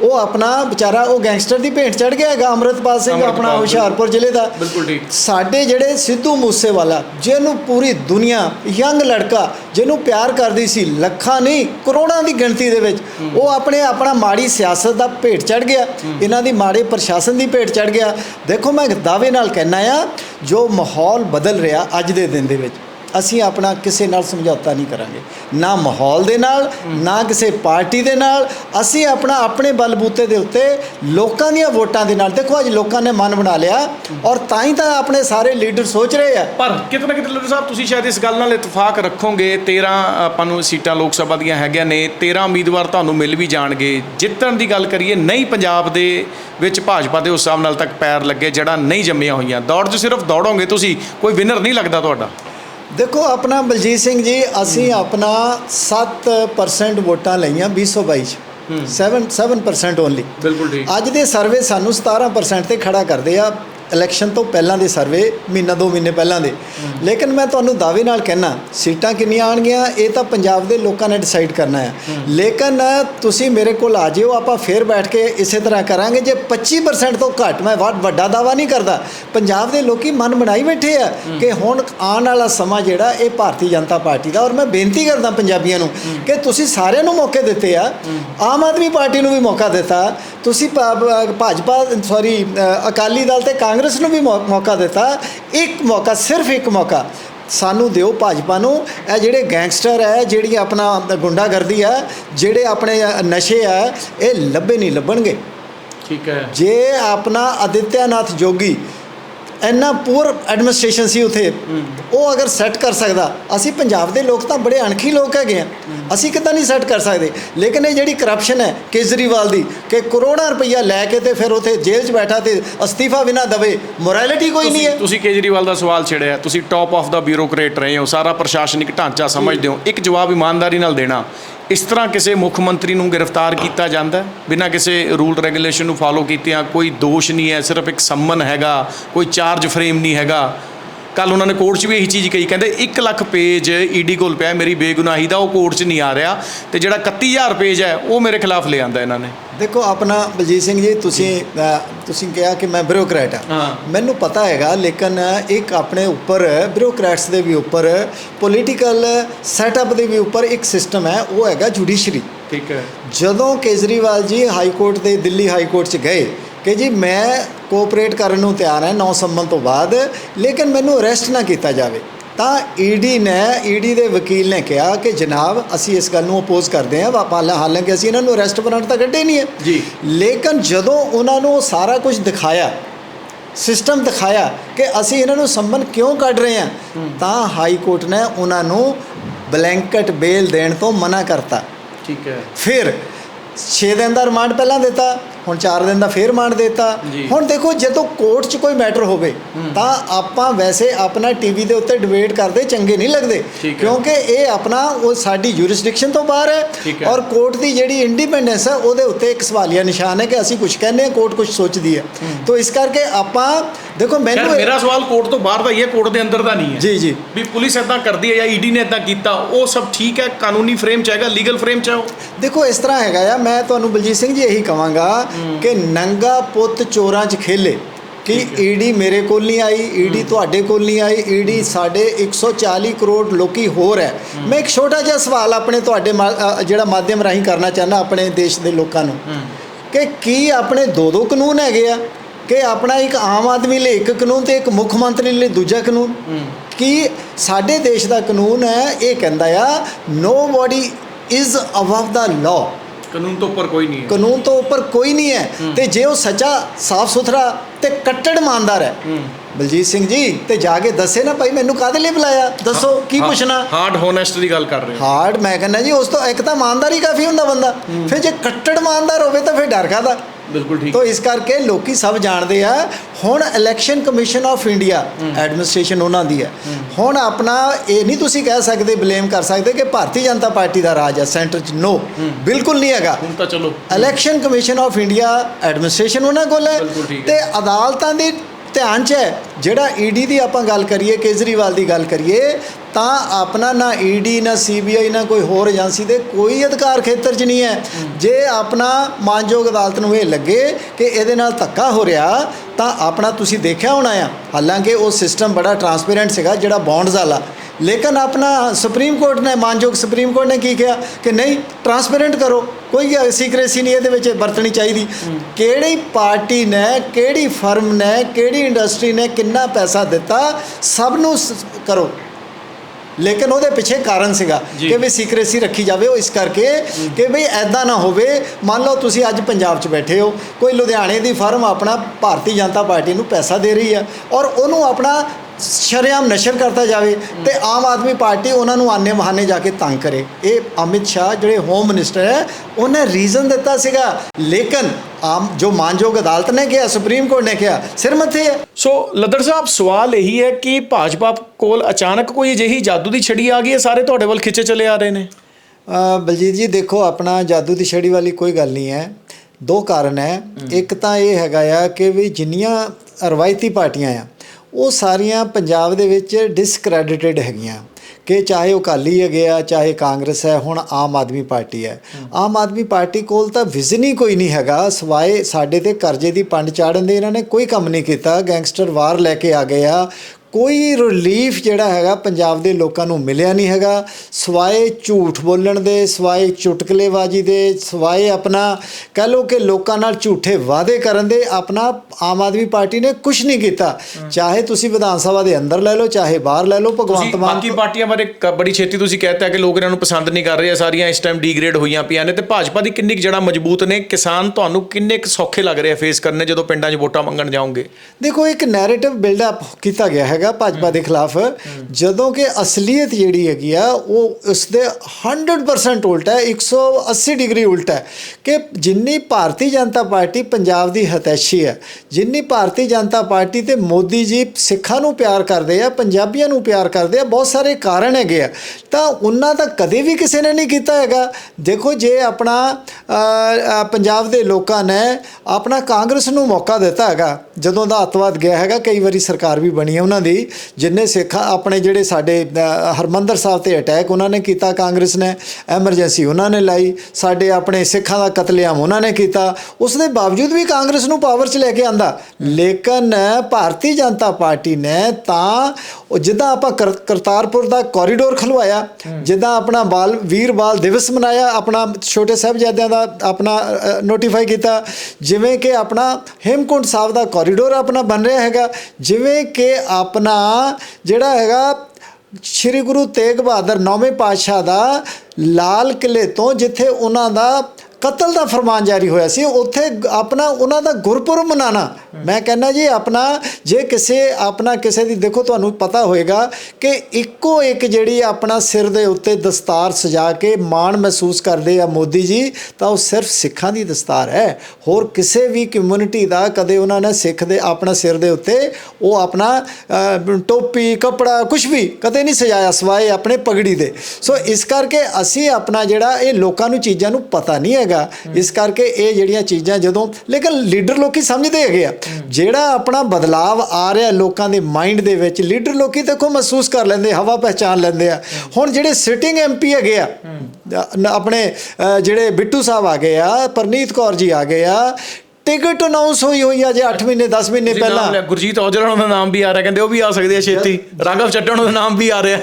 ਉਹ ਆਪਣਾ ਵਿਚਾਰਾ ਉਹ ਗੈਂਗਸਟਰ ਦੀ ਭੇਂਟ ਚੜ ਗਿਆ ਹੈਗਾ ਅਮਰਤਪਾਲ ਸਿੰਘ ਆਪਣਾ। ਹੁਸ਼ਿਆਰਪੁਰ ਜ਼ਿਲ੍ਹੇ ਦਾ। ਬਿਲਕੁਲ ਠੀਕ। ਸਾਡੇ ਜਿਹੜੇ ਸਿੱਧੂ ਮੂਸੇਵਾਲਾ ਜਿਹਨੂੰ ਪੂਰੀ ਦੁਨੀਆ ਯੰਗ ਲੜਕਾ ਜਿਹਨੂੰ ਪਿਆਰ ਕਰਦੀ ਸੀ ਲੱਖਾਂ ਨਹੀਂ ਕਰੋੜਾਂ ਦੀ ਗਿਣਤੀ ਦੇ ਵਿੱਚ ਉਹ ਆਪਣੇ ਆਪਣਾ ਮਾੜੀ ਸਿਆਸਤ ਦਾ ਭੇਟ ਚੜ ਗਿਆ। ਇਹਨਾਂ ਦੀ ਮਾੜੇ ਪ੍ਰਸ਼ਾਸਨ ਦੀ ਭੇਟ ਚੜ ਗਿਆ। ਦੇਖੋ ਮੈਂ ਦਾਅਵੇ ਨਾਲ ਕਹਿਣਾ ਆ ਜੋ ਮਾਹੌਲ ਬਦਲ ਰਿਹਾ ਅੱਜ ਦੇ ਦਿਨ ਦੇ ਵਿੱਚ। ਅਸੀਂ ਆਪਣਾ ਕਿਸੇ ਨਾਲ ਸਮਝੌਤਾ ਨਹੀਂ ਕਰਾਂਗੇ। ਨਾ ਮਾਹੌਲ ਦੇ ਨਾਲ, ਨਾ ਕਿਸੇ ਪਾਰਟੀ ਦੇ ਨਾਲ। ਅਸੀਂ ਆਪਣਾ, ਆਪਣੇ ਬਲਬੂਤੇ ਦੇ ਉੱਤੇ ਲੋਕਾਂ ਦੀਆਂ ਵੋਟਾਂ ਦੇ ਨਾਲ। ਦੇਖੋ, ਅੱਜ ਲੋਕਾਂ ਨੇ ਮਨ ਬਣਾ ਲਿਆ ਔਰ ਤਾਂ ਹੀ ਤਾਂ ਆਪਣੇ ਸਾਰੇ ਲੀਡਰ ਸੋਚ ਰਹੇ ਆ। ਪਰ ਕਿਤੇ ਨਾ ਕਿਤੇ ਲੀਡਰ ਸਾਹਿਬ, ਤੁਸੀਂ ਸ਼ਾਇਦ ਇਸ ਗੱਲ ਨਾਲ ਇਤਫਾਕ ਰੱਖੋਗੇ। 13 ਆਪਾਂ ਨੂੰ ਸੀਟਾਂ ਲੋਕ ਸਭਾ ਦੀਆਂ ਹੈਗੀਆਂ ਨੇ। 13 ਉਮੀਦਵਾਰ ਤੁਹਾਨੂੰ ਮਿਲ ਵੀ ਜਾਣਗੇ। ਜਿੱਤਣ ਦੀ ਗੱਲ ਕਰੀਏ, ਨਹੀਂ ਪੰਜਾਬ ਦੇ ਵਿੱਚ ਭਾਜਪਾ ਦੇ ਉਸ ਹਿਸਾਬ ਨਾਲ ਤੱਕ ਪੈਰ ਲੱਗੇ, ਜਿਹੜਾ ਨਹੀਂ ਜੰਮੀਆਂ ਹੋਈਆਂ। ਦੌੜ 'ਚ ਸਿਰਫ ਦੌੜੋਗੇ ਤੁਸੀਂ, ਕੋਈ ਵਿਨਰ ਨਹੀਂ ਲੱਗਦਾ ਤੁਹਾਡਾ। ਦੇਖੋ ਆਪਣਾ ਬਲਜੀਤ ਸਿੰਘ ਜੀ ਅਸੀਂ ਆਪਣਾ 7% ਵੋਟਾਂ ਲਈਆਂ 2022 ਚ। 7 7% ਓਨਲੀ ਬਿਲਕੁਲ ਠੀਕ। ਅੱਜ ਦੇ ਸਰਵੇ ਸਾਨੂੰ 17% ਤੇ ਖੜਾ ਕਰਦੇ ਆ। ਇਲੈਕਸ਼ਨ ਤੋਂ ਪਹਿਲਾਂ ਦੇ ਸਰਵੇ ਮਹੀਨਾ ਦੋ ਮਹੀਨੇ ਪਹਿਲਾਂ ਦੇ। ਲੇਕਿਨ ਮੈਂ ਤੁਹਾਨੂੰ ਦਾਅਵੇ ਨਾਲ ਕਹਿਣਾ ਸੀਟਾਂ ਕਿੰਨੀਆਂ ਆਣਗੀਆਂ ਇਹ ਤਾਂ ਪੰਜਾਬ ਦੇ ਲੋਕਾਂ ਨੇ ਡਿਸਾਈਡ ਕਰਨਾ ਹੈ। ਲੇਕਿਨ ਤੁਸੀਂ ਮੇਰੇ ਕੋਲ ਆ ਜਿਓ ਆਪਾਂ ਫੇਰ ਬੈਠ ਕੇ ਇਸੇ ਤਰ੍ਹਾਂ ਕਰਾਂਗੇ ਜੇ 25% ਤੋਂ ਘੱਟ ਮੈਂ ਵੱਡ- ਵੱਡਾ ਦਾਅਵਾ ਨਹੀਂ ਕਰਦਾ। ਪੰਜਾਬ ਦੇ ਲੋਕੀ ਮਨ ਬਣਾਈ ਬੈਠੇ ਆ ਕਿ ਹੁਣ ਆਉਣ ਵਾਲਾ ਸਮਾਂ ਜਿਹੜਾ ਇਹ ਭਾਰਤੀ ਜਨਤਾ ਪਾਰਟੀ ਦਾ। ਔਰ ਮੈਂ ਬੇਨਤੀ ਕਰਦਾ ਪੰਜਾਬੀਆਂ ਨੂੰ ਕਿ ਤੁਸੀਂ ਸਾਰਿਆਂ ਨੂੰ ਮੌਕੇ ਦਿੱਤੇ ਆ। ਆਮ ਆਦਮੀ ਪਾਰਟੀ ਨੂੰ ਵੀ ਮੌਕਾ ਦਿੱਤਾ। ਤੁਸੀਂ ਭਾਜਪਾ ਸੌਰੀ ਅਕਾਲੀ ਦਲ ਤੇ ਕਾਂਗਰਸ ਨੂੰ ਵੀ ਮੌਕਾ ਦਿੱਤਾ। ਇੱਕ ਮੌਕਾ ਸਿਰਫ ਇੱਕ ਮੌਕਾ। ਸਾਨੂੰ ਦਿਓ ਭਾਜਪਾ ਨੂੰ। ਇਹ ਜਿਹੜੇ ਗੈਂਗਸਟਰ ਹੈ ਜਿਹੜੀ ਆਪਣਾ ਗੁੰਡਾਗਰਦੀ ਹੈ ਜਿਹੜੇ ਆਪਣੇ ਨਸ਼ੇ ਆ ਇਹ ਲੱਭੇ ਨਹੀਂ ਲੱਭਣਗੇ। ਠੀਕ ਹੈ। ਜੇ ਆਪਣਾ ਆਦਿੱਤਿਆਨਾਥ ਜੋਗੀ ਇੰਨਾ ਪੂਰ ਐਡਮਿਨਿਸਟ੍ਰੇਸ਼ਨ ਸੀ ਉਥੇ। ਉਹ ਅਗਰ ਸੈੱਟ ਕਰ ਸਕਦਾ ਅਸੀਂ ਪੰਜਾਬ ਦੇ ਲੋਕ ਤਾਂ ਬੜੇ ਅਣਖੀ ਲੋਕ ਹੈਗੇ ਆ। ਅਸੀਂ ਕਿੱਦਾਂ ਨਹੀਂ ਸੈੱਟ ਕਰ ਸਕਦੇ? ਲੇਕਿਨ ਇਹ ਜਿਹੜੀ ਕਰਪਸ਼ਨ ਹੈ ਕੇਜਰੀਵਾਲ ਦੀ ਕਿ ਕਰੋੜਾਂ ਰੁਪਈਆ ਲੈ ਕੇ ਤੇ ਫਿਰ ਉਥੇ ਜੇਲ੍ਹ 'ਚ ਬੈਠਾ ਤੇ ਅਸਤੀਫਾ ਬਿਨਾ ਦਵੇ ਮੋਰੈਲਿਟੀ ਕੋਈ ਨਹੀਂ ਹੈ। ਤੁਸੀਂ ਕੇਜਰੀਵਾਲ ਦਾ ਸਵਾਲ ਛੇੜਿਆ ਤੁਸੀਂ ਟੌਪ ਆਫ ਦਾ ਬਿਊਰੋਕਰੇਟ ਰਹੇ ਹੋ ਸਾਰਾ ਪ੍ਰਸ਼ਾਸਨਿਕ ਢਾਂਚਾ ਸਮਝਦੇ ਹੋ। ਇੱਕ ਜਵਾਬ ਇਮਾਨਦਾਰੀ ਨਾਲ ਦੇਣਾ। ਇਸ ਤਰ੍ਹਾਂ ਕਿਸੇ ਮੁੱਖ ਮੰਤਰੀ ਨੂੰ ਗ੍ਰਿਫਤਾਰ ਕੀਤਾ ਜਾਂਦਾ ਬਿਨਾਂ ਕਿਸੇ ਰੂਲ ਰੈਗੂਲੇਸ਼ਨ ਨੂੰ ਫਾਲੋ ਕੀਤਿਆਂ ਕੋਈ ਦੋਸ਼ ਨਹੀਂ ਹੈ, ਸਿਰਫ ਇੱਕ ਸੰਮਨ ਹੈਗਾ, ਕੋਈ ਚਾਰਜ ਫਰੇਮ ਨਹੀਂ ਹੈਗਾ। ਕੱਲ ਉਹਨਾਂ ਨੇ ਕੋਰਟ 'ਚ ਵੀ ਇਹੀ ਚੀਜ਼ ਕਹੀ ਕਹਿੰਦੇ 1 ਲੱਖ ਪੇਜ ਈਡੀ ਕੋਲ ਪਿਆ ਮੇਰੀ ਬੇਗੁਨਾਹੀ ਦਾ ਉਹ ਕੋਰਟ 'ਚ ਨਹੀਂ ਆ ਰਿਹਾ ਤੇ ਜਿਹੜਾ 31000 ਪੇਜ ਹੈ ਉਹ ਮੇਰੇ ਖਿਲਾਫ ਲੈ ਆਂਦਾ ਇਹਨਾਂ ਨੇ। ਦੇਖੋ ਆਪਣਾ ਬਲਜੀਤ ਸਿੰਘ ਜੀ ਤੁਸੀਂ ਤੁਸੀਂ ਕਿਹਾ ਕਿ ਮੈਂ ਬਿਊਰੋਕਰੇਟ ਹਾਂ। ਹਾਂ। ਮੈਨੂੰ ਪਤਾ ਹੈਗਾ ਲੇਕਿਨ ਇੱਕ ਆਪਣੇ ਉੱਪਰ ਬਿਊਰੋਕਰੇਟਸ ਦੇ ਵੀ ਉੱਪਰ ਪੋਲੀਟੀਕਲ ਸੈਟਅਪ ਦੇ ਵੀ ਉੱਪਰ ਇੱਕ ਸਿਸਟਮ ਹੈ ਉਹ ਹੈਗਾ ਜੁਡੀਸ਼ਰੀ। ਠੀਕ ਹੈ। ਜਦੋਂ ਕੇਜਰੀਵਾਲ ਜੀ ਹਾਈ ਕੋਰਟ ਦੇ ਦਿੱਲੀ ਹਾਈ ਕੋਰਟ 'ਚ ਗਏ ਕਿ ਜੀ ਮੈਂ ਕੋਆਪਰੇਟ ਕਰਨ ਨੂੰ ਤਿਆਰ ਹਾਂ 9 ਸੰਮਨ ਤੋਂ ਬਾਅਦ ਲੇਕਿਨ ਮੈਨੂੰ ਅਰੈਸਟ ਨਾ ਕੀਤਾ ਜਾਵੇ। ਤਾਂ ਈਡੀ ਨੇ ਈਡੀ ਦੇ ਵਕੀਲ ਨੇ ਕਿਹਾ ਕਿ ਜਨਾਬ ਅਸੀਂ ਇਸ ਗੱਲ ਨੂੰ ਅਪੋਜ਼ ਕਰਦੇ ਹਾਂ ਵਾ- ਹਾਲਾਂਕਿ ਅਸੀਂ ਇਹਨਾਂ ਨੂੰ ਅਰੈਸਟ ਵਾਰੰਟ ਤਾਂ ਕੱਢੇ ਨਹੀਂ ਹੈ। ਜੀ। ਲੇਕਿਨ ਜਦੋਂ ਉਹਨਾਂ ਨੂੰ ਸਾਰਾ ਕੁਝ ਦਿਖਾਇਆ ਸਿਸਟਮ ਦਿਖਾਇਆ ਕਿ ਅਸੀਂ ਇਹਨਾਂ ਨੂੰ ਸੰਬੰਧ ਕਿਉਂ ਕੱਢ ਰਹੇ ਹਾਂ ਤਾਂ ਹਾਈ ਕੋਰਟ ਨੇ ਉਹਨਾਂ ਨੂੰ ਬਲੈਂਕਟ ਬੇਲ ਦੇਣ ਤੋਂ ਮਨਾ ਕਰਤਾ। ਠੀਕ ਹੈ। ਫਿਰ 6 ਦਿਨ ਦਾ ਰਿਮਾਂਡ ਪਹਿਲਾਂ ਦਿੱਤਾ ਹੁਣ 4 ਦਿਨ ਦਾ ਫੇਰ ਰਿਮਾਂਡ ਦਿੱਤਾ। ਹੁਣ ਦੇਖੋ ਜਦੋਂ ਕੋਰਟ 'ਚ ਕੋਈ ਮੈਟਰ ਹੋਵੇ ਤਾਂ ਆਪਾਂ ਵੈਸੇ ਆਪਣਾ ਟੀਵੀ ਦੇ ਉੱਤੇ ਡਿਬੇਟ ਕਰਦੇ ਚੰਗੇ ਨਹੀਂ ਲੱਗਦੇ। ਕਿਉਂਕਿ ਇਹ ਆਪਣਾ ਉਹ ਸਾਡੀ ਜੁਰਿਸਡਿਕਸ਼ਨ ਤੋਂ ਬਾਹਰ ਹੈ। ਔਰ ਕੋਰਟ ਦੀ ਜਿਹੜੀ ਇੰਡੀਪੈਂਡੈਂਸ ਹੈ ਉਹਦੇ ਉੱਤੇ ਇੱਕ ਸਵਾਲੀਆ ਨਿਸ਼ਾਨ ਹੈ ਕਿ ਅਸੀਂ ਕੁਝ ਕਹਿੰਦੇ ਹਾਂ ਕੋਰਟ ਕੁਝ ਸੋਚਦੀ ਹੈ। ਤੋਂ ਇਸ ਕਰਕੇ ਆਪਾਂ ਦੇਖੋ ਮੈਨੂੰ ਮੇਰਾ ਸਵਾਲ ਕੋਰਟ ਤੋਂ ਬਾਹਰ ਦਾ ਹੀ ਹੈ ਕੋਰਟ ਦੇ ਅੰਦਰ ਦਾ ਨਹੀਂ ਹੈ। ਜੀ ਜੀ। ਵੀ ਪੁਲਿਸ ਇਦਾਂ ਕਰਦੀ ਹੈ ਜਾਂ ਈਡੀ ਨੇ ਇਦਾਂ ਕੀਤਾ ਉਹ ਸਭ ਠੀਕ ਹੈ ਕਾਨੂੰਨੀ ਫਰੇਮ ਚ ਹੈਗਾ ਲੀਗਲ ਫਰੇਮ ਚ ਹੈ ਉਹ? ਦੇਖੋ ਇਸ ਤਰ੍ਹਾਂ ਹੈਗਾ ਆ ਮੈਂ ਤੁਹਾਨੂੰ ਬਲਜੀਤ ਸਿੰਘ ਜੀ ਇਹੀ ਕਵਾਂਗਾ ਕਿ ਨੰਗਾ ਪੁੱਤ ਚੋਰਾਂ 'ਚ ਖੇਲੇ। ਕਿ ਈਡੀ ਮੇਰੇ ਕੋਲ ਨਹੀਂ ਆਈ ਈਡੀ ਤੁਹਾਡੇ ਕੋਲ ਨਹੀਂ ਆਈ ਈਡੀ ਸਾਡੇ 140 ਕਰੋੜ ਲੋਕੀ ਹੋਰ ਹੈ। ਮੈਂ ਇੱਕ ਛੋਟਾ ਜਿਹਾ ਸਵਾਲ ਆਪਣੇ ਤੁਹਾਡੇ ਜਿਹੜਾ ਮਾਧਿਅਮ ਰਾਹੀਂ ਕਰਨਾ ਚਾਹੁੰਦਾ ਆਪਣੇ ਦੇਸ਼ ਦੇ ਲੋਕਾਂ ਨੂੰ। ਕਿ ਕੀ ਆਪਣੇ ਦੋ ਦੋ ਕਾਨੂੰਨ ਹੈਗੇ ਆ? ਕਿ ਆਪਣਾ ਇੱਕ ਆਮ ਆਦਮੀ ਲਈ ਇੱਕ ਕਾਨੂੰਨ ਤੇ ਇੱਕ ਮੁੱਖ ਮੰਤਰੀ ਲਈ ਦੂਜਾ ਕਾਨੂੰਨ? ਕਿ ਸਾਡੇ ਦੇਸ਼ ਦਾ ਕਾਨੂੰਨ ਹੈ ਇਹ ਕਹਿੰਦਾ ਆ nobody is above the law ਕਾਨੂੰਨ ਤੋਂ ਉੱਪਰ ਕੋਈ ਨਹੀਂ ਹੈ। ਕਾਨੂੰਨ ਤੋਂ ਉੱਪਰ ਕੋਈ ਨਹੀਂ ਹੈ। ਤੇ ਜੇ ਉਹ ਸੱਚਾ ਸਾਫ਼ ਸੁਥਰਾ ਤੇ ਕੱਟੜ ਇਮਾਨਦਾਰ ਹੈ। ਬਲਜੀਤ ਸਿੰਘ ਜੀ ਤੇ ਜਾ ਕੇ ਦੱਸੇ ਨਾ ਭਾਈ ਮੈਨੂੰ ਕਾਹਦੇ ਲਈ ਬੁਲਾਇਆ? ਦੱਸੋ ਕੀ ਪੁੱਛਣਾ? ਹਾਰਡ ਹੋਨੈਸਟ ਦੀ ਗੱਲ ਕਰ ਰਹੇ ਹੋ। ਹਾਰਡ ਮੈਂ ਕਹਿੰਦਾ ਜੀ ਉਸ ਤੋਂ ਇੱਕ ਤਾਂ ਇਮਾਨਦਾਰ ਕਾਫੀ ਹੁੰਦਾ ਬੰਦਾ। ਫਿਰ ਜੇ ਕੱਟੜ ਇਮਾਨਦਾਰ ਹੋਵੇ ਤਾਂ ਫਿਰ ਡਰ ਕਾਹਦਾ? ਬਿਲਕੁਲ ਠੀਕ। ਤੋ ਇਸ ਕਰਕੇ ਲੋਕੀ ਸਭ ਜਾਣਦੇ ਆ ਹੁਣ election commission of India administration ਉਹਨਾਂ ਦੀ ਹੈ। ਹੁਣ ਆਪਣਾ ਇਹ ਨਹੀਂ ਤੁਸੀਂ ਕਹਿ ਸਕਦੇ ਬਲੇਮ ਕਰ ਸਕਦੇ ਕਿ ਭਾਰਤੀ ਜਨਤਾ ਪਾਰਟੀ ਦਾ ਰਾਜ ਹੈ ਸੈਂਟਰ 'ਚ ਨੋ ਬਿਲਕੁਲ ਨਹੀਂ ਹੈਗਾ। ਹੁਣ ਤਾਂ ਚਲੋ। Election commission of India administration ਉਹਨਾਂ ਕੋਲ ਹੈ। ਤੇ ਅਦਾਲਤਾਂ ਦੇ ਧਿਆਨ 'ਚ ਹੈ, ਜਿਹੜਾ ਈਡੀ ਦੀ ਆਪਾਂ ਗੱਲ ਕਰੀਏ, ਕੇਜਰੀਵਾਲ ਦੀ ਗੱਲ ਕਰੀਏ, ਤਾਂ ਆਪਣਾ ਨਾ ਈਡੀ ਨਾ ਸੀਬੀਆਈ ਨਾ ਕੋਈ ਹੋਰ ਏਜੰਸੀ ਦੇ ਕੋਈ ਅਧਿਕਾਰ ਖੇਤਰ 'ਚ ਨਹੀਂ ਹੈ। ਜੇ ਆਪਣਾ ਮਾਨਯੋਗ ਅਦਾਲਤ ਨੂੰ ਇਹ ਲੱਗੇ ਕਿ ਇਹਦੇ ਨਾਲ ਧੱਕਾ ਹੋ ਰਿਹਾ, ਤਾਂ ਆਪਣਾ ਤੁਸੀਂ ਦੇਖਿਆ ਹੋਣਾ ਆ। ਹਾਲਾਂਕਿ ਉਹ ਸਿਸਟਮ ਬੜਾ ਟਰਾਂਸਪੇਰੈਂਟ ਸੀਗਾ, ਜਿਹੜਾ ਬੌਂਡਸ ਵਾਲਾ। ਲੇਕਿਨ ਆਪਣਾ ਸੁਪਰੀਮ ਕੋਰਟ ਨੇ ਮਾਨਯੋਗ ਸੁਪਰੀਮ ਕੋਰਟ ਨੇ ਕੀ ਕਿਹਾ? ਕਿ ਨਹੀਂ ਟਰਾਂਸਪੇਰੈਂਟ ਕਰੋ। ਕੋਈ ਸੀਕ੍ਰੇਸੀ ਨਹੀਂ ਇਹਦੇ ਵਿੱਚ ਵਰਤਣੀ ਚਾਹੀਦੀ। ਕਿਹੜੀ ਪਾਰਟੀ ਨੇ ਕਿਹੜੀ ਫਰਮ ਨੇ ਕਿਹੜੀ ਇੰਡਸਟਰੀ ਨੇ ਕਿੰਨਾ ਪੈਸਾ ਦਿੱਤਾ ਸਭ ਨੂੰ ਕਰੋ। ਲੇਕਿਨ ਉਹਦੇ ਪਿੱਛੇ ਕਾਰਨ ਸੀਗਾ। ਕਿ ਵੀ ਸੀਕ੍ਰੇਸੀ ਰੱਖੀ ਜਾਵੇ ਉਹ ਇਸ ਕਰਕੇ ਕਿ ਵੀ ਐਦਾਂ ਨਾ ਹੋਵੇ। ਮੰਨ ਲਓ ਤੁਸੀਂ ਅੱਜ ਪੰਜਾਬ 'ਚ ਬੈਠੇ ਹੋ ਕੋਈ ਲੁਧਿਆਣੇ ਦੀ ਫਰਮ ਆਪਣਾ ਭਾਰਤੀ ਜਨਤਾ ਪਾਰਟੀ ਨੂੰ ਪੈਸਾ ਦੇ ਰਹੀ ਹੈ ਔਰ ਉਹਨੂੰ ਆਪਣਾ ਸ਼ਰੇਆਮ ਨਸ਼ਰ ਕਰਤਾ ਜਾਵੇ ਤੇ ਆਮ ਆਦਮੀ ਪਾਰਟੀ ਉਹਨਾਂ ਨੂੰ ਆਨੇ ਬਹਾਨੇ ਜਾ ਕੇ ਤੰਗ ਕਰੇ। ਇਹ ਅਮਿਤ ਸ਼ਾਹ ਜਿਹੜੇ ਹੋਮ ਮਿਨਿਸਟਰ ਹੈ ਉਹਨੇ ਰੀਜ਼ਨ ਦਿੱਤਾ ਸੀਗਾ। ਲੇਕਿਨ ਆਮ ਜੋ ਮਾਨਯੋਗ ਅਦਾਲਤ ਨੇ ਕਿਹਾ ਸੁਪਰੀਮ ਕੋਰਟ ਨੇ ਕਿਹਾ ਸਿਰ ਮੱਥੇ ਹੈ। ਸੋ ਲੱਦੜ ਸਾਹਿਬ ਸਵਾਲ ਇਹੀ ਹੈ ਕਿ ਭਾਜਪਾ ਕੋਲ ਅਚਾਨਕ ਕੋਈ ਅਜਿਹੀ ਜਾਦੂ ਦੀ ਛੜੀ ਆ ਗਈ ਹੈ? ਸਾਰੇ ਤੁਹਾਡੇ ਵੱਲ ਖਿੱਚੇ ਚਲੇ ਆ ਰਹੇ ਨੇ। ਬਲਜੀਤ ਜੀ ਦੇਖੋ ਆਪਣਾ ਜਾਦੂ ਦੀ ਛੜੀ ਵਾਲੀ ਕੋਈ ਗੱਲ ਨਹੀਂ ਹੈ। ਦੋ ਕਾਰਨ ਹੈ। ਇੱਕ ਤਾਂ ਇਹ ਹੈਗਾ ਆ ਕਿ ਵੀ ਜਿੰਨੀਆਂ ਰਵਾਇਤੀ ਪਾਰਟੀਆਂ ਆ ਉਹ ਸਾਰੀਆਂ ਪੰਜਾਬ ਦੇ ਵਿੱਚ ਡਿਸਕ੍ਰੈਡਿਟਡ ਹੈਗੀਆਂ ਕਿ ਚਾਹੇ ਉਹ ਅਕਾਲੀ ਹੈਗੇ ਆ, ਚਾਹੇ ਕਾਂਗਰਸ ਹੈ, ਹੁਣ ਆਮ ਆਦਮੀ ਪਾਰਟੀ ਹੈ। ਆਮ ਆਦਮੀ ਪਾਰਟੀ ਕੋਲ ਤਾਂ ਵਿਜ਼ਨ ਹੀ ਕੋਈ ਨਹੀਂ ਹੈਗਾ, ਸਵਾਏ ਸਾਡੇ ਤੇ ਕਰਜ਼ੇ ਦੀ ਪੰਡ ਚਾੜਨ ਦੇ ਇਹਨਾਂ ਨੇ ਕੋਈ ਕੰਮ ਨਹੀਂ ਕੀਤਾ, ਗੈਂਗਸਟਰ ਵਾਰ ਲੈ ਕੇ ਆ ਗਏ ਆ ਕੋਈ ਰਿਲੀਫ ਜਿਹੜਾ ਹੈਗਾ ਪੰਜਾਬ ਦੇ ਲੋਕਾਂ ਨੂੰ ਮਿਲਿਆ ਨਹੀਂ ਹੈਗਾ। ਸਵਾਏ ਝੂਠ ਬੋਲਣ ਦੇ ਸਵਾਏ ਚੁਟਕਲੇਬਾਜ਼ੀ ਦੇ ਸਵਾਏ ਆਪਣਾ ਕਹ ਲਓ ਕਿ ਲੋਕਾਂ ਨਾਲ ਝੂਠੇ ਵਾਅਦੇ ਕਰਨ ਦੇ ਆਪਣਾ ਆਮ ਆਦਮੀ ਪਾਰਟੀ ਨੇ ਕੁਝ ਨਹੀਂ ਕੀਤਾ। ਚਾਹੇ ਤੁਸੀਂ ਵਿਧਾਨ ਸਭਾ ਦੇ ਅੰਦਰ ਲੈ ਲਓ ਚਾਹੇ ਬਾਹਰ ਲੈ ਲਓ ਭਗਵੰਤ ਮਾਨ ਬਾਕੀ ਪਾਰਟੀਆਂ ਬਾਰੇ ਬੜੀ ਛੇਤੀ ਤੁਸੀਂ ਕਹਿਤਾ ਕਿ ਲੋਕ ਇਹਨਾਂ ਨੂੰ ਪਸੰਦ ਨਹੀਂ ਕਰ ਰਹੇ ਸਾਰੀਆਂ ਇਸ ਟਾਈਮ ਡੀਗ੍ਰੇਡ ਹੋਈਆਂ ਪਈਆਂ ਨੇ ਤੇ ਭਾਜਪਾ ਦੀ ਕਿੰਨੀ ਜੜਾ ਮਜ਼ਬੂਤ ਨੇ ਕਿਸਾਨ ਤੁਹਾਨੂੰ ਕਿੰਨੇ ਕੁ ਸੌਖੇ ਲੱਗ ਰਹੇ ਆ ਫੇਸ ਕਰਨੇ ਜਦੋਂ ਪਿੰਡਾਂ 'ਚ ਵੋਟਾਂ ਮੰਗਣ ਜਾਓਗੇ? ਦੇਖੋ ਇੱਕ ਨੈਰੇਟਿਵ ਬਿਲਡ ਅਪ ਕੀਤਾ ਗਿਆ ਹੈਗਾ ਭਾਜਪਾ ਦੇ ਖਿਲਾਫ। ਜਦੋਂ ਕਿ ਅਸਲੀਅਤ ਜਿਹੜੀ ਹੈਗੀ ਆ, ਉਹ ਉਸ ਦੇ 100% ਉਲਟਾ ਹੈ 180 ਡਿਗਰੀ ਉਲਟਾ ਹੈ ਕਿ ਜਿੰਨੀ ਭਾਰਤੀ ਜਨਤਾ ਪਾਰਟੀ ਪੰਜਾਬ ਦੀ ਹਤੈਸ਼ੀ ਹੈ, ਜਿੰਨੀ ਭਾਰਤੀ ਜਨਤਾ ਪਾਰਟੀ ਤੇ ਮੋਦੀ ਜੀ ਸਿੱਖਾਂ ਨੂੰ ਪਿਆਰ ਕਰਦੇ ਆ, ਪੰਜਾਬੀਆਂ ਨੂੰ ਪਿਆਰ ਕਰਦੇ ਆ, ਬਹੁਤ ਸਾਰੇ ਕਾਰਨ ਹੈਗੇ ਆ। ਤਾਂ ਉਹਨਾਂ ਦਾ ਕਦੇ ਵੀ ਕਿਸੇ ਨੇ ਨਹੀਂ ਕੀਤਾ ਹੈਗਾ। ਦੇਖੋ ਜੇ ਆਪਣਾ ਪੰਜਾਬ ਦੇ ਲੋਕਾਂ ਨੇ ਆਪਣਾ ਕਾਂਗਰਸ ਨੂੰ ਮੌਕਾ ਦਿੱਤਾ ਹੈਗਾ, ਜਦੋਂ ਦਾ ਅੱਤਵਾਦ ਗਿਆ ਹੈਗਾ, ਕਈ ਵਾਰੀ ਸਰਕਾਰ ਵੀ ਬਣੀ ਹੈ ਉਹਨਾਂ ਦੀ। ਜਿੰਨੇ ਸਿੱਖ ਆਪਣੇ ਜਿਹੜੇ ਸਾਡੇ ਹਰਮੰਦਰ ਸਾਹਿਬ ਤੇ ਅਟੈਕ ਉਹਨਾਂ ਨੇ ਕੀਤਾ ਕਾਂਗਰਸ ਨੇ ਐਮਰਜੈਂਸੀ ਉਹਨਾਂ ਨੇ ਲਾਈ ਸਾਡੇ ਆਪਣੇ ਸਿੱਖਾਂ ਦਾ ਕਤਲੇਆਮ ਉਹਨਾਂ ਨੇ ਕੀਤਾ ਉਸ ਦੇ ਬਾਵਜੂਦ ਵੀ ਕਾਂਗਰਸ ਨੂੰ ਪਾਵਰ 'ਚ ਲੈ ਕੇ ਆਂਦਾ। ਲੇਕਿਨ ਭਾਰਤੀ ਜਨਤਾ ਪਾਰਟੀ ਨੇ ਤਾਂ ਉਹ ਜਿੱਦਾਂ ਆਪਾਂ ਕਰ- ਕਰਤਾਰਪੁਰ ਦਾ ਕੋਰੀਡੋਰ ਖਲਵਾਇਆ ਜਿੱਦਾਂ ਆਪਣਾ ਬਾਲ ਵੀਰ ਬਾਲ ਦਿਵਸ ਮਨਾਇਆ ਆਪਣਾ ਛੋਟੇ ਸਾਹਿਬਜ਼ਾਦਿਆਂ ਦਾ ਆਪਣਾ ਨੋਟੀਫਾਈ ਕੀਤਾ ਜਿਵੇਂ ਕਿ ਆਪਣਾ ਹੇਮਕੁੰਟ ਸਾਹਿਬ ਦਾ ਕੋਰੀਡੋਰ ਆਪਣਾ ਬਣ ਰਿਹਾ ਹੈਗਾ ਜਿਵੇਂ ਕਿ ਆਪਣਾ ਜਿਹੜਾ ਹੈਗਾ ਸ਼੍ਰੀ ਗੁਰੂ ਤੇਗ ਬਹਾਦਰ ਨੌਵੇਂ ਪਾਤਸ਼ਾਹ ਦਾ ਲਾਲ ਕਿਲੇ ਤੋਂ ਜਿੱਥੇ ਉਹਨਾਂ ਦਾ ਕਤਲ ਦਾ ਫਰਮਾਨ ਜਾਰੀ ਹੋਇਆ ਸੀ। ਉੱਥੇ ਆਪਣਾ, ਉਹਨਾਂ ਦਾ ਗੁਰਪੁਰਬ ਮਨਾਣਾ ਮੈਂ ਕਹਿੰਦਾ ਜੀ, ਆਪਣਾ, ਜੇ ਕਿਸੇ, ਆਪਣਾ ਕਿਸੇ ਦੀ, ਦੇਖੋ ਤੁਹਾਨੂੰ ਪਤਾ ਹੋਏਗਾ ਕਿ ਇੱਕੋ ਇੱਕ ਜਿਹੜੀ ਆਪਣਾ ਸਿਰ ਦੇ ਉੱਤੇ ਦਸਤਾਰ ਸਜਾ ਕੇ ਮਾਣ ਮਹਿਸੂਸ ਕਰਦੇ ਆ ਮੋਦੀ ਜੀ, ਤਾਂ ਉਹ ਸਿਰਫ ਸਿੱਖਾਂ ਦੀ ਦਸਤਾਰ ਹੈ। ਹੋਰ ਕਿਸੇ ਵੀ ਕਮਿਊਨਿਟੀ ਦਾ ਕਦੇ ਉਹਨਾਂ ਨੇ ਸਿੱਖ ਦੇ ਆਪਣਾ ਸਿਰ ਦੇ ਉੱਤੇ ਉਹ ਆਪਣਾ ਟੋਪੀ, ਕਪੜਾ ਕੁਝ ਵੀ ਕਦੇ ਨਹੀਂ ਸਜਾਇਆ ਸਵਾਏ ਆਪਣੇ ਪਗੜੀ ਦੇ। ਸੋ ਇਸ ਕਰਕੇ ਅਸੀਂ ਆਪਣਾ ਜਿਹੜਾ ਇਹ ਲੋਕਾਂ ਨੂੰ ਚੀਜ਼ਾਂ ਨੂੰ ਪਤਾ ਨਹੀਂ ਹੈ ਹੈਗਾ। ਇਸ ਕਰਕੇ ਇਹ ਜਿਹੜੀਆਂ ਚੀਜ਼ਾਂ ਜਦੋਂ ਲੇਕਿਨ ਲੀਡਰ ਲੋਕੀ ਸਮਝਦੇ ਹੈਗੇ ਆ। ਜਿਹੜਾ ਆਪਣਾ ਬਦਲਾਵ ਆ ਰਿਹਾ ਲੋਕਾਂ ਦੇ ਮਾਈਂਡ ਦੇ ਵਿੱਚ ਲੀਡਰ ਲੋਕੀ ਦੇਖੋ ਮਹਿਸੂਸ ਕਰ ਲੈਂਦੇ ਹਵਾ ਪਹਿਚਾਨ ਲੈਂਦੇ ਆ। ਹੁਣ ਜਿਹੜੇ ਸਿਟਿੰਗ ਐਮਪੀ ਹੈਗੇ ਆ ਆਪਣੇ ਜਿਹੜੇ ਬਿੱਟੂ ਸਾਹਿਬ ਆ ਗਏ ਆ ਪਰਨੀਤ ਕੌਰ ਜੀ ਆ ਗਏ ਆ ਟਿਕਟ ਅਨਾਉਂਸ ਹੋਈ ਹੋਈ ਆ ਜੇ 8 ਮਹੀਨੇ 10 ਮਹੀਨੇ ਪਹਿਲਾਂ। ਗੁਰਜੀਤ ਔਜਲਾ ਦਾ ਨਾਮ ਵੀ ਆ ਰਿਹਾ ਕਹਿੰਦੇ ਉਹ ਵੀ ਆ ਸਕਦੇ ਆ ਛੇਤੀ। ਰਾਘਵ ਚੱਟਣ ਦਾ ਨਾਮ ਵੀ ਆ ਰਿਹਾ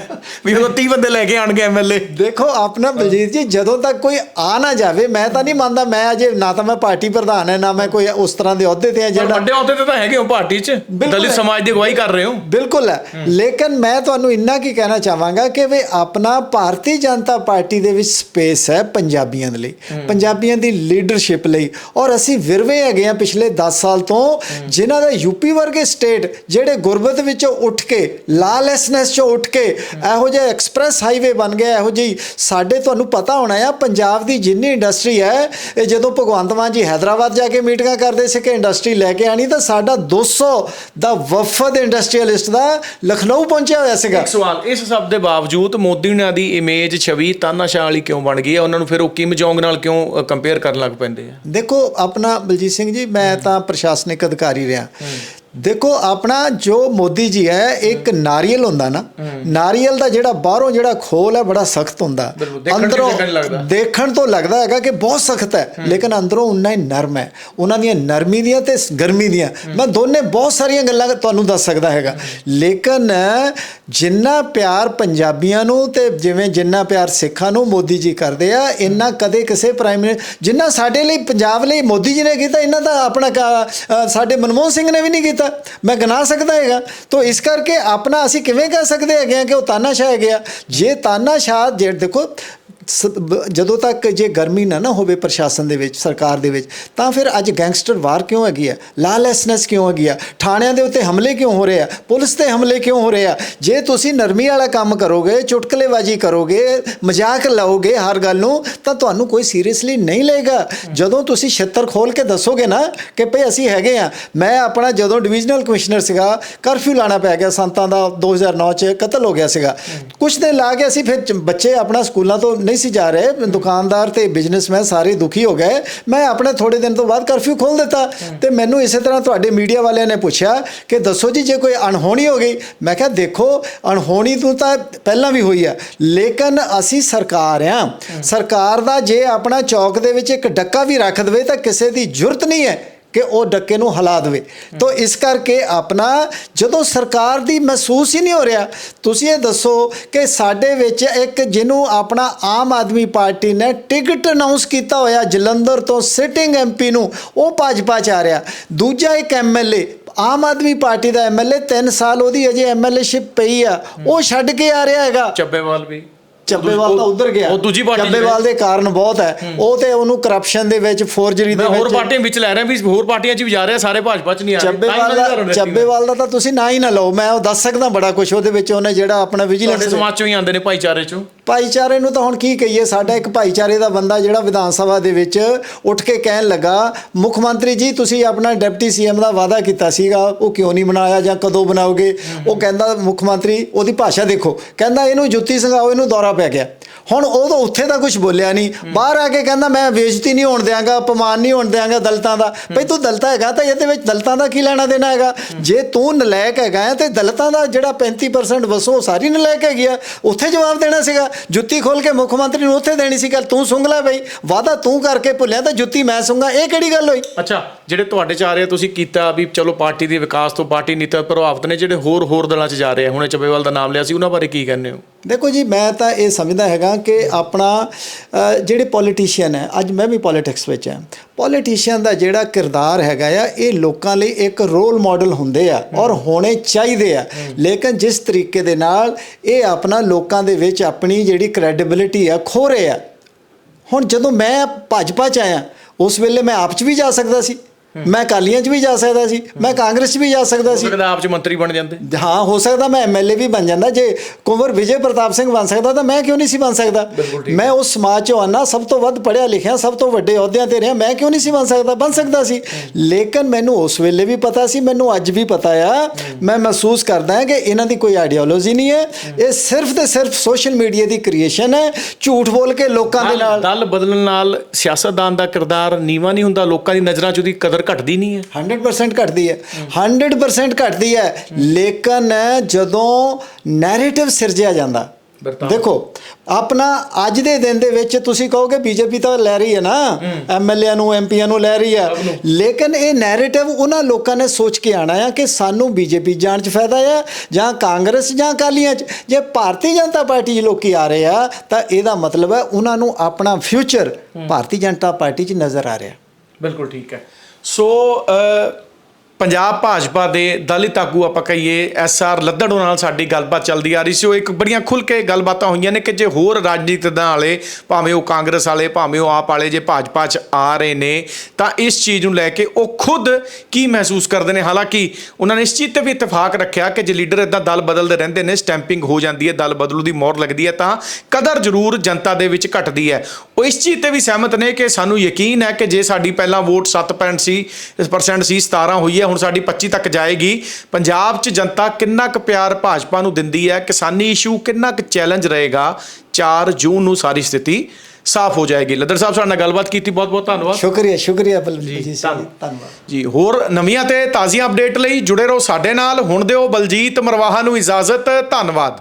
ਵੀ ਉਹ 30 ਬੰਦੇ ਲੈ ਕੇ ਆਣਗੇ ਐਮਐਲਏ ਦੇਖੋ ਆਪਣਾ ਬਲਜੀਤ ਜੀ ਜਦੋਂ ਤੱਕ ਕੋਈ ਆ ਨਾ ਜਾਵੇ ਮੈਂ ਤਾਂ ਨਹੀਂ ਮੰਨਦਾ ਮੈਂ ਅਜੇ ਨਾ ਤਾਂ ਮੈਂ ਪਾਰਟੀ ਪ੍ਰਧਾਨ ਹੈ ਨਾ ਮੈਂ ਕੋਈ ਉਸ ਤਰ੍ਹਾਂ ਦੇ ਅਹੁਦੇ ਤੇ ਆ ਜਿਹੜਾ ਵੱਡੇ ਅਹੁਦੇ ਤੇ ਤਾਂ ਹੈਗੇ ਹੋ ਪਾਰਟੀ 'ਚ। ਦਲਿਤ। ਸਮਾਜ ਦੀ ਅਗਵਾਈ ਕਰ ਰਹੇ ਹੋ। ਬਿਲਕੁਲ ਹੈ। ਲੇਕਿਨ ਮੈਂ ਤੁਹਾਨੂੰ ਇੰਨਾ ਕੀ ਕਹਿਣਾ ਚਾਹਾਂਗਾ ਕਿ ਵੀ ਆਪਣਾ ਭਾਰਤੀ ਜਨਤਾ ਪਾਰਟੀ ਦੇ ਵਿੱਚ ਸਪੇਸ ਹੈ ਪੰਜਾਬੀਆਂ ਦੇ ਲਈ। ਪੰਜਾਬੀਆਂ ਦੀ ਲੀਡਰਸ਼ਿਪ ਲਈ। ਔਰ ਅਸੀਂ ਵਿਰਵੇ ਹੈਗੇ ਆ ਪਿਛਲੇ 10 ਸਾਲ ਤੋਂ ਜਿਨ੍ਹਾਂ ਦਾ ਯੂਪੀ ਵਰਗੇ ਸਟੇਟ ਜਿਹੜੇ ਗੁਰਬਤ ਵਿੱਚੋਂ ਉੱਠ ਕੇ ਲਾਲੈਸਨੈਸ ਚੋਂ ਉੱਠ ਕੇ ਇਹੋ ਜਿਹਾ ਐਕਸਪ੍ਰੈਸ ਹਾਈਵੇ ਬਣ ਗਿਆ ਇਹੋ ਜਿਹੀ ਸਾਡੇ ਤੁਹਾਨੂੰ ਪਤਾ ਹੋਣਾ ਆ ਪੰਜਾਬ ਦੀ ਜਿੰਨੀ ਇੰਡਸਟਰੀ ਹੈ ਇਹ ਜਦੋਂ ਭਗਵੰਤ ਮਾਨ ਜੀ ਹੈਦਰਾਬਾਦ ਜਾ ਕੇ ਮੀਟਿੰਗਾਂ ਕਰਦੇ ਸੀ ਕਿ ਇੰਡਸਟਰੀ ਲੈ ਕੇ ਆਣੀ ਤਾਂ ਸਾਡਾ 200 ਦਾ ਵਫਦ ਇੰਡਸਟਰੀਅਲਿਸਟ ਦਾ ਲਖਨਊ ਪਹੁੰਚਿਆ ਹੋਇਆ ਸੀਗਾ। ਇੱਕ ਸਵਾਲ ਇਸ ਸਭ ਦੇ ਬਾਵਜੂਦ ਮੋਦੀ ਨਾਲ ਦੀ ਇਮੇਜ ਛਵੀ ਤਾਨਾਸ਼ਾਹ ਵਾਲੀ ਕਿਉਂ ਬਣ ਗਈ ਹੈ? ਉਹਨਾਂ ਨੂੰ ਫਿਰ ਉਹ ਕਿਮ ਜੋਂਗ ਨਾਲ ਕਿਉਂ ਕੰਪੇਅਰ ਕਰਨ ਲੱਗ ਪੈਂਦੇ ਆ? ਦੇਖੋ ਆਪਣਾ ਬਲਜੀਤ ਸਿੰਘ ਸਿੰਘ ਜੀ ਮੈਂ ਤਾਂ ਪ੍ਰਸ਼ਾਸਨਿਕ ਅਧਿਕਾਰੀ ਰਿਹਾ। ਦੇਖੋ ਆਪਣਾ ਜੋ ਮੋਦੀ ਜੀ ਹੈ ਇੱਕ ਨਾਰੀਅਲ ਹੁੰਦਾ ਨਾ ਨਾਰੀਅਲ ਦਾ ਜਿਹੜਾ ਬਾਹਰੋਂ ਜਿਹੜਾ ਖੋਲ ਹੈ ਬੜਾ ਸਖਤ ਹੁੰਦਾ। ਬਿਲਕੁਲ, ਦੇਖਣ ਤੋਂ ਲੱਗਦਾ। ਹੈਗਾ ਕਿ ਬਹੁਤ ਸਖਤ ਹੈ ਲੇਕਿਨ ਅੰਦਰੋਂ ਉਨਾ ਹੀ ਨਰਮ ਹੈ। ਉਹਨਾਂ ਦੀਆਂ ਨਰਮੀ ਦੀਆਂ ਤੇ ਗਰਮੀ ਦੀਆਂ। ਮੈਂ ਦੋਨੇ ਬਹੁਤ ਸਾਰੀਆਂ ਗੱਲਾਂ ਤੁਹਾਨੂੰ ਦੱਸ ਸਕਦਾ ਹੈਗਾ। ਲੇਕਿਨ ਜਿੰਨਾ ਪਿਆਰ ਪੰਜਾਬੀਆਂ ਨੂੰ ਤੇ ਜਿਵੇਂ ਜਿੰਨਾ ਪਿਆਰ ਸਿੱਖਾਂ ਨੂੰ ਮੋਦੀ ਜੀ ਕਰਦੇ ਆ ਇੰਨਾ ਕਦੇ ਕਿਸੇ ਪ੍ਰਾਈਮ ਮਿਨਿਸਟਰ ਜਿੰਨਾ ਸਾਡੇ ਲਈ ਪੰਜਾਬ ਲਈ ਮੋਦੀ ਜੀ ਨੇ ਕੀਤਾ ਇਹਨਾਂ ਦਾ ਆਪਣਾ ਸਾਡੇ ਮਨਮੋਹਨ ਸਿੰਘ ਨੇ ਵੀ ਨਹੀਂ ਕੀਤਾ। ਮੈਂ ਗਿਣਾ ਸਕਦਾ ਹੈਗਾ। ਤੋਂ ਇਸ ਕਰਕੇ ਆਪਣਾ ਅਸੀਂ ਕਿਵੇਂ ਕਹਿ ਸਕਦੇ ਹੈਗੇ ਆ ਕਿ ਉਹ ਤਾਨਾਸ਼ਾਹ ਹੈਗੇ ਆ। ਜੇ ਤਾਨਾਸ਼ਾਹ, ਜੇ ਦੇਖੋ ਜਦੋਂ ਤੱਕ ਜੇ ਗਰਮੀ ਨਾ ਨਾ ਹੋਵੇ ਪ੍ਰਸ਼ਾਸਨ ਦੇ ਵਿੱਚ, ਸਰਕਾਰ ਦੇ ਵਿੱਚ, ਤਾਂ ਫਿਰ ਅੱਜ ਗੈਂਗਸਟਰ ਵਾਰ ਕਿਉਂ ਹੈਗੀ ਆ? ਲਾਲੈਸਨੈਸ ਕਿਉਂ ਹੈਗੀ ਆ? ਥਾਣਿਆਂ ਦੇ ਉੱਤੇ ਹਮਲੇ ਕਿਉਂ ਹੋ ਰਹੇ ਆ? ਪੁਲਿਸ ਤੇ ਹਮਲੇ ਕਿਉਂ ਹੋ ਰਹੇ ਆ? ਜੇ ਤੁਸੀਂ ਨਰਮੀ ਵਾਲਾ ਕੰਮ ਕਰੋਗੇ, ਚੁਟਕਲੇਬਾਜ਼ੀ ਕਰੋਗੇ, ਮਜ਼ਾਕ ਲਾਓਗੇ ਹਰ ਗੱਲ ਨੂੰ, ਤਾਂ ਤੁਹਾਨੂੰ ਕੋਈ ਸੀਰੀਅਸਲੀ ਨਹੀਂ ਲਏਗਾ। ਜਦੋਂ ਤੁਸੀਂ ਛੱਤਰ ਖੋਲ ਕੇ ਦੱਸੋਗੇ ਨਾ ਕਿ ਭਈ ਅਸੀਂ ਹੈਗੇ ਆ, ਮੈਂ ਆਪਣਾ ਜਦੋਂ ਡਿਵੀਜ਼ਨਲ ਕਮਿਸ਼ਨਰ ਸੀਗਾ, ਕਰਫਿਊ ਲਾਣਾ ਪੈ ਗਿਆ ਸੰਤਾਂ ਦਾ 2009 ਚ ਕਤਲ ਹੋ ਗਿਆ ਸੀਗਾ। ਕੁਝ ਦਿਨ ਲਾ ਕੇ ਅਸੀਂ ਫਿਰ ਬੱਚੇ ਆਪਣਾ ਸਕੂਲਾਂ ਤੋਂ ਨਹੀਂ ਸੀ ਜਾ ਰਹੇ ਦੁਕਾਨਦਾਰ ਤੇ ਬਿਜ਼ਨਸਮੈਨ ਸਾਰੇ ਦੁਖੀ ਹੋ ਗਏ। ਮੈਂ ਆਪਣੇ ਥੋੜੇ ਦਿਨ ਤੋਂ ਬਾਅਦ ਕਰਫਿਊ ਖੋਲ ਦਿੱਤਾ ਤੇ ਮੈਨੂੰ ਇਸੇ ਤਰ੍ਹਾਂ ਤੁਹਾਡੇ ਮੀਡੀਆ ਵਾਲਿਆਂ ਨੇ ਪੁੱਛਿਆ ਕਿ ਦੱਸੋ ਜੀ ਜੇ ਕੋਈ ਅਣਹੋਣੀ ਹੋ ਗਈ ਮੈਂ ਕਿਹਾ ਦੇਖੋ ਅਣਹੋਣੀ ਤੋਂ ਤਾਂ ਪਹਿਲਾਂ ਵੀ ਹੋਈ ਆ ਲੇਕਿਨ ਅਸੀਂ ਸਰਕਾਰ ਆ। ਸਰਕਾਰ ਦਾ ਜੇ ਆਪਣਾ ਚੌਕ ਦੇ ਵਿੱਚ ਇੱਕ ਡੱਕਾ ਵੀ ਰੱਖ ਦੇਵੇ ਤਾਂ ਕਿਸੇ ਦੀ ਜ਼ਰੂਰਤ ਨਹੀਂ ਹੈ। ਕਿ ਉਹ ਡੱਕੇ ਨੂੰ ਹਿਲਾ ਦੇਵੇ। ਤੋਂ ਇਸ ਕਰਕੇ ਆਪਣਾ ਜਦੋਂ ਸਰਕਾਰ ਦੀ ਮਹਿਸੂਸ ਹੀ ਨਹੀਂ ਹੋ ਰਿਹਾ, ਤੁਸੀਂ ਇਹ ਦੱਸੋ ਕਿ ਸਾਡੇ ਵਿੱਚ ਇੱਕ ਜਿਹਨੂੰ ਆਪਣਾ ਆਮ ਆਦਮੀ ਪਾਰਟੀ ਨੇ ਟਿਕਟ ਅਨਾਉਂਸ ਕੀਤਾ ਹੋਇਆ ਜਲੰਧਰ ਤੋਂ ਸਿਟਿੰਗ ਐਮਪੀ ਨੂੰ, ਉਹ ਭਾਜਪਾ ਚ ਆ ਰਿਹਾ। ਦੂਜਾ ਇੱਕ ਐਮਐਲਏ ਆਮ ਆਦਮੀ ਪਾਰਟੀ ਦਾ ਐਮਐਲਏ 3 ਸਾਲ ਉਹਦੀ ਅਜੇ ਐਮਐਲਏਸ਼ਿਪ ਪਈ ਆ, ਉਹ ਛੱਡ ਕੇ ਆ ਰਿਹਾ ਹੈਗਾ। ਚੱਬੇਵਾਲ ਵੀ। ਚੱਬੇਵਾਲ ਤਾਂ ਉਧਰ ਗਿਆ। ਉਹ ਦੂਜੀ ਪਾਰਟੀ ਚੱਬੇਵਾਲ ਦੇ ਕਾਰਨ ਬਹੁਤ ਹੈ। ਉਹ ਤੇ ਉਹਨੂੰ ਕਰਪਸ਼ਨ ਦੇ ਵਿੱਚ ਫੋਰਜਰੀ ਦੇ ਮੈਂ ਹੋਰ ਵਿੱਚ ਪਾਰਟੀਆਂ ਵਿੱਚ ਲੈ ਰਿਹਾ ਵੀ ਹੋਰ ਪਾਰਟੀਆਂ 'ਚ ਵੀ ਜਾ ਰਿਹਾ ਸਾਰੇ ਭਾਜਪਾ 'ਚ ਨਹੀਂ ਆ ਰਹੇ। ਚੱਬੇਵਾਲ ਦੀ ਚੱਬੇਵਾਲ ਦਾ ਤਾਂ ਤੁਸੀਂ ਨਾ ਹੀ ਨਾ ਲਓ। ਮੈਂ ਉਹ ਦੱਸ ਸਕਦਾ ਬੜਾ ਕੁਝ ਉਹਦੇ ਵਿੱਚ ਉਹਨੇ ਜਿਹੜਾ ਆਪਣਾ ਤੁਹਾਡੇ ਵਿਜੀਲੈਂਸ ਸਮਾਜ 'ਚੋਂ ਹੀ ਆਉਂਦੇ ਨੇ ਭਾਈਚਾਰੇ 'ਚੋਂ? ਭਾਈਚਾਰੇ ਨੂੰ ਤਾਂ ਹੁਣ ਕੀ ਕਹੀਏ ਸਾਡਾ ਇੱਕ ਭਾਈਚਾਰੇ ਦਾ ਬੰਦਾ ਜਿਹੜਾ ਵਿਧਾਨ ਸਭਾ ਦੇ ਵਿੱਚ ਉੱਠ ਕੇ ਕਹਿਣ ਲੱਗਾ ਮੁੱਖ ਮੰਤਰੀ ਜੀ ਤੁਸੀਂ ਆਪਣਾ ਡਿਪਟੀ ਸੀਐਮ ਦਾ ਵਾਅਦਾ ਕੀਤਾ ਸੀਗਾ। ਉਹ ਕਿਉਂ ਨਹੀਂ ਬਣਾਇਆ ਜਾਂ ਕਦੋਂ ਬਣਾਓਗੇ? ਉਹ ਕਹਿੰਦਾ ਮੁੱਖ ਮੰਤਰੀ ਉਹਦੀ ਭਾਸ਼ਾ ਦੇਖੋ। ਕਹਿੰਦਾ ਇਹਨੂੰ ਜੁੱਤੀ ਸੰਘਾਓ ਇਹਨੂੰ ਦੌਰਾ ਪੈ ਗਿਆ। ਹੁਣ ਉਹ ਤਾਂ ਉੱਥੇ ਤਾਂ ਕੁਝ ਬੋਲਿਆ ਨਹੀਂ। ਬਾਹਰ ਆ ਕੇ ਕਹਿੰਦਾ ਮੈਂ ਬੇਇੱਜ਼ਤੀ ਨਹੀਂ ਹੋਣ ਦਿਆਂਗਾ ਅਪਮਾਨ ਨਹੀਂ ਹੋਣ ਦਿਆਂਗਾ ਦਲਤਾਂ ਦਾ। ਭਈ ਤੂੰ ਦਲਤਾ ਹੈਗਾ ਤਾਂ ਇਹਦੇ ਵਿੱਚ ਦਲਤਾਂ ਦਾ ਕੀ ਲੈਣਾ ਦੇਣਾ ਹੈਗਾ? ਜੇ ਤੂੰ ਨਲਾਇਕ ਹੈਗਾ ਤੇ ਦਲਤਾਂ ਦਾ ਜਿਹੜਾ 35% ਵਸੋ ਸਾਰੀ ਨਲਾਇਕ ਹੈਗੀ ਆ। ਉੱਥੇ ਜਵਾਬ ਦੇਣਾ ਸੀਗਾ। ਜੁੱਤੀ ਖੋਲ ਕੇ ਮੁੱਖ ਮੰਤਰੀ ਨੂੰ ਉੱਥੇ ਦੇਣੀ ਸੀ ਗੱਲ। ਤੂੰ ਸੁੰਘ ਲੈ ਬਈ। ਵਾਦਾ ਤੂੰ ਕਰਕੇ ਭੁੱਲਿਆ ਤਾਂ ਜੁੱਤੀ ਮੈਂ ਸੁੰਘਾਂ। ਇਹ ਕਿਹੜੀ ਗੱਲ ਹੋਈ? ਅੱਛਾ ਜਿਹੜੇ ਤੁਹਾਡੇ 'ਚ ਆ ਰਹੇ ਤੁਸੀਂ ਕੀਤਾ ਵੀ ਚਲੋ ਪਾਰਟੀ ਦੇ ਵਿਕਾਸ ਤੋਂ ਪਾਰਟੀ ਨੀਤੀ ਪ੍ਰਭਾਵਿਤ ਨੇ ਜਿਹੜੇ ਹੋਰ ਹੋਰ ਦਲਾਂ 'ਚ ਜਾ ਰਹੇ ਆ। ਹੁਣੇ ਚੱਬੇਵਾਲ ਦਾ ਨਾਮ ਲਿਆ ਸੀ ਉਹਨਾਂ ਬਾਰੇ ਕੀ ਕਹਿੰਦੇ ਹੋ? ਦੇਖੋ ਜੀ ਮੈਂ ਤਾਂ ਇਹ ਸਮਝਦਾ ਹੈਗਾ ਕਿ ਆਪਣਾ ਜਿਹੜੇ ਪੋਲੀਟੀਸ਼ੀਅਨ ਹੈ, ਅੱਜ ਮੈਂ ਵੀ ਪੋਲਿਟਿਕਸ ਵਿੱਚ ਹਾਂ। ਪੋਲੀਟੀਸ਼ੀਅਨ ਦਾ ਜਿਹੜਾ ਕਿਰਦਾਰ ਹੈਗਾ ਆ, ਇਹ ਲੋਕਾਂ ਲਈ ਇੱਕ ਰੋਲ ਮਾਡਲ ਹੁੰਦੇ ਆ ਔਰ ਹੋਣੇ ਚਾਹੀਦੇ ਆ। ਲੇਕਿਨ ਜਿਸ ਤਰੀਕੇ ਦੇ ਨਾਲ ਇਹ ਆਪਣਾ ਲੋਕਾਂ ਦੇ ਵਿੱਚ ਆਪਣੀ ਜਿਹੜੀ ਕ੍ਰੈਡੀਬਿਲਿਟੀ ਆ, ਖੋ ਰਹੇ ਆ। ਹੁਣ ਜਦੋਂ ਮੈਂ ਭਾਜਪਾ ਚ ਆਇਆ, ਉਸ ਵੇਲੇ ਮੈਂ ਆਪ ਚ ਵੀ ਜਾ ਸਕਦਾ ਸੀ। ਮੈਂ ਅਕਾਲੀਆਂ ਚ ਵੀ ਜਾ ਸਕਦਾ ਸੀ ਮੈਂ ਕਾਂਗਰਸ ਚ ਵੀ ਜਾ ਸਕਦਾ ਸੀ। ਸਕਦਾ ਆਪ ਚ ਮੰਤਰੀ ਬਣ ਜਾਂਦੇ। ਹਾਂ ਹੋ ਸਕਦਾ ਮੈਂ ਐਮਐਲਏ ਵੀ ਬਣ ਜਾਂਦਾ। ਜੇ ਕੁੰਵਰ ਵਿਜੇ ਪ੍ਰਤਾਪ ਸਿੰਘ ਬਣ ਸਕਦਾ ਤਾਂ ਮੈਂ ਕਿਉਂ ਨਹੀਂ ਸੀ ਬਣ ਸਕਦਾ? ਮੈਂ ਉਸ ਸਮਾਜ ਚੋਂ ਆਨਾ ਸਭ ਤੋਂ ਵੱਧ ਪੜ੍ਹਿਆ ਲਿਖਿਆ ਸਭ ਤੋਂ ਵੱਡੇ ਅਹੁਦਿਆਂ ਤੇ ਰਿਹਾ ਮੈਂ ਕਿਉਂ ਨਹੀਂ ਸੀ ਬਣ ਸਕਦਾ? ਬਣ ਸਕਦਾ ਸੀ। ਲੇਕਿਨ ਮੈਨੂੰ ਉਸ ਵੇਲੇ ਵੀ ਪਤਾ ਸੀ ਮੈਨੂੰ ਅੱਜ ਵੀ ਪਤਾ ਆ ਮੈਂ ਮਹਿਸੂਸ ਕਰਦਾ ਹਾਂ ਕਿ ਇਹਨਾਂ ਦੀ ਕੋਈ ਆਈਡੀਓਲੋਜੀ ਨਹੀਂ ਹੈ। ਇਹ ਸਿਰਫ ਤੇ ਸਿਰਫ ਸੋਸ਼ਲ ਮੀਡੀਆ ਦੀ ਕ੍ਰੀਏਸ਼ਨ ਹੈ ਝੂਠ ਬੋਲ ਕੇ ਲੋਕਾਂ ਦੇ ਨਾਲ। ਦਲ ਬਦਲਣ ਨਾਲ ਸਿਆਸਤਦਾਨ ਦਾ ਕਿਰਦਾਰ ਨੀਵਾ ਨਹੀਂ ਹੁੰਦਾ ਲੋਕਾਂ ਦੀ ਨਜ਼ਰਾਂ 'ਚ ਉਹਦੀ ਕਦਰ ਘਟਦੀ ਨਹੀਂ ਹੈ। 100% ਘਟਦੀ ਹੈ। 100% ਘਟਦੀ ਹੈ। ਲੇਕਿਨ ਜਦੋਂ ਨੈਰੇਟਿਵ ਸਿਰਜਿਆ ਜਾਂਦਾ। ਦੇਖੋ ਆਪਣਾ ਅੱਜ ਦੇ ਦਿਨ ਦੇ ਵਿੱਚ ਤੁਸੀਂ ਕਹੋਗੇ ਬੀਜੇਪੀ ਤਾਂ ਲੈ ਰਹੀ ਹੈ ਨਾ ਐਮਐਲਏ ਨੂੰ ਐਮਪੀਆਂ ਨੂੰ ਲੈ ਰਹੀ ਹੈ। ਲੇਕਿਨ ਇਹ ਨੈਰੇਟਿਵ ਉਹਨਾਂ ਲੋਕਾਂ ਨੇ ਸੋਚ ਕੇ ਆਣਾ ਆ ਕਿ ਸਾਨੂੰ ਬੀਜੇਪੀ ਜਾਣ 'ਚ ਫਾਇਦਾ ਆ ਜਾਂ ਕਾਂਗਰਸ ਜਾਂ ਅਕਾਲੀਆਂ 'ਚ। ਜੇ ਭਾਰਤੀ ਜਨਤਾ ਪਾਰਟੀ 'ਚ ਲੋਕੀ ਆ ਰਹੇ ਆ ਤਾਂ ਇਹਦਾ ਮਤਲਬ ਹੈ ਉਹਨਾਂ ਨੂੰ ਆਪਣਾ ਫਿਊਚਰ ਭਾਰਤੀ ਜਨਤਾ ਪਾਰਟੀ 'ਚ ਨਜ਼ਰ ਆ ਰਿਹਾ। ਬਿਲਕੁਲ ਠੀਕ ਹੈ। ਸੋ ਪੰਜਾਬ ਭਾਜਪਾ ਦੇ ਦਲਿਤ ਆਗੂ ਆਪਾਂ ਕਹੀਏ, ਐਸ ਆਰ ਲੱਦੜ ਨਾਲ ਸਾਡੀ ਗੱਲਬਾਤ ਚੱਲਦੀ ਆ ਰਹੀ ਸੀ। ਉਹ ਇੱਕ ਬੜੀਆਂ ਖੁੱਲ ਕੇ ਗੱਲਬਾਤਾਂ ਹੋਈਆਂ ਨੇ ਕਿ ਜੇ ਹੋਰ ਰਾਜਨੀਤਿਕਾਂ ਵਾਲੇ, ਭਾਵੇਂ ਉਹ ਕਾਂਗਰਸ ਵਾਲੇ, ਭਾਵੇਂ ਉਹ ਆਪ ਵਾਲੇ ਜੇ ਭਾਜਪਾ 'ਚ ਆ ਰਹੇ ਨੇ, ਤਾਂ ਇਸ ਚੀਜ਼ ਨੂੰ ਲੈ ਕੇ ਉਹ ਖੁਦ ਕੀ ਮਹਿਸੂਸ ਕਰਦੇ ਨੇ? ਹਾਲਾਂਕਿ ਉਹਨਾਂ ਨੇ ਇਸ ਚੀਜ਼ ਤੇ ਵੀ ਇਤਫਾਕ ਰੱਖਿਆ ਕਿ ਜੇ ਲੀਡਰ ਇਦਾਂ ਦਲ ਬਦਲਦੇ ਰਹਿੰਦੇ ਨੇ, ਸਟੈਂਪਿੰਗ ਹੋ ਜਾਂਦੀ ਹੈ, ਦਲ ਬਦਲੂ ਦੀ ਮੋਹਰ ਲੱਗਦੀ ਹੈ, ਤਾਂ ਕਦਰ ਜ਼ਰੂਰ ਜਨਤਾ ਦੇ ਵਿੱਚ ਘਟਦੀ ਹੈ। ਉਹ ਇਸ ਚੀਜ਼ ਤੇ ਵੀ ਸਹਿਮਤ ਨੇ ਕਿ ਸਾਨੂੰ ਯਕੀਨ ਹੈ ਕਿ ਜੇ ਸਾਡੀ ਪਹਿਲਾਂ ਵੋਟ 7% ਸੀ ਇਸ ਪਰਸੈਂਟ ਸੀ 17 ਹੋਈ ਹੈ ਹੁਣ ਸਾਡੀ 25 ਤੱਕ ਜਾਏਗੀ। ਪੰਜਾਬ 'ਚ ਜਨਤਾ ਕਿੰਨਾ ਕੁ ਪਿਆਰ ਭਾਜਪਾ ਨੂੰ ਦਿੰਦੀ ਹੈ ਕਿਸਾਨੀ ਇਸ਼ੂ ਕਿੰਨਾ ਕੁ ਚੈਲੰਜ ਰਹੇਗਾ 4 ਜੂਨ ਨੂੰ ਸਾਰੀ ਸਥਿਤੀ ਸਾਫ਼ ਹੋ ਜਾਏਗੀ। ਲੱਦਰ ਸਾਹਿਬ ਸਾਡੇ ਨਾਲ ਗੱਲਬਾਤ ਕੀਤੀ ਬਹੁਤ ਬਹੁਤ ਧੰਨਵਾਦ। ਸ਼ੁਕਰੀਆ ਸ਼ੁਕਰੀਆ ਬਲਜੀਤ ਜੀ। ਧੰਨਵਾਦ। ਜੀ ਹੋਰ ਨਵੀਆਂ ਤੇ ਤਾਜ਼ੀਆਂ ਅਪਡੇਟ ਲਈ ਜੁੜੇ ਰਹੋ ਸਾਡੇ ਨਾਲ। ਹੁਣ ਦਿਓ ਬਲਜੀਤ ਮਰਵਾਹਾ ਨੂੰ ਇਜਾਜ਼ਤ ਧੰਨਵਾਦ।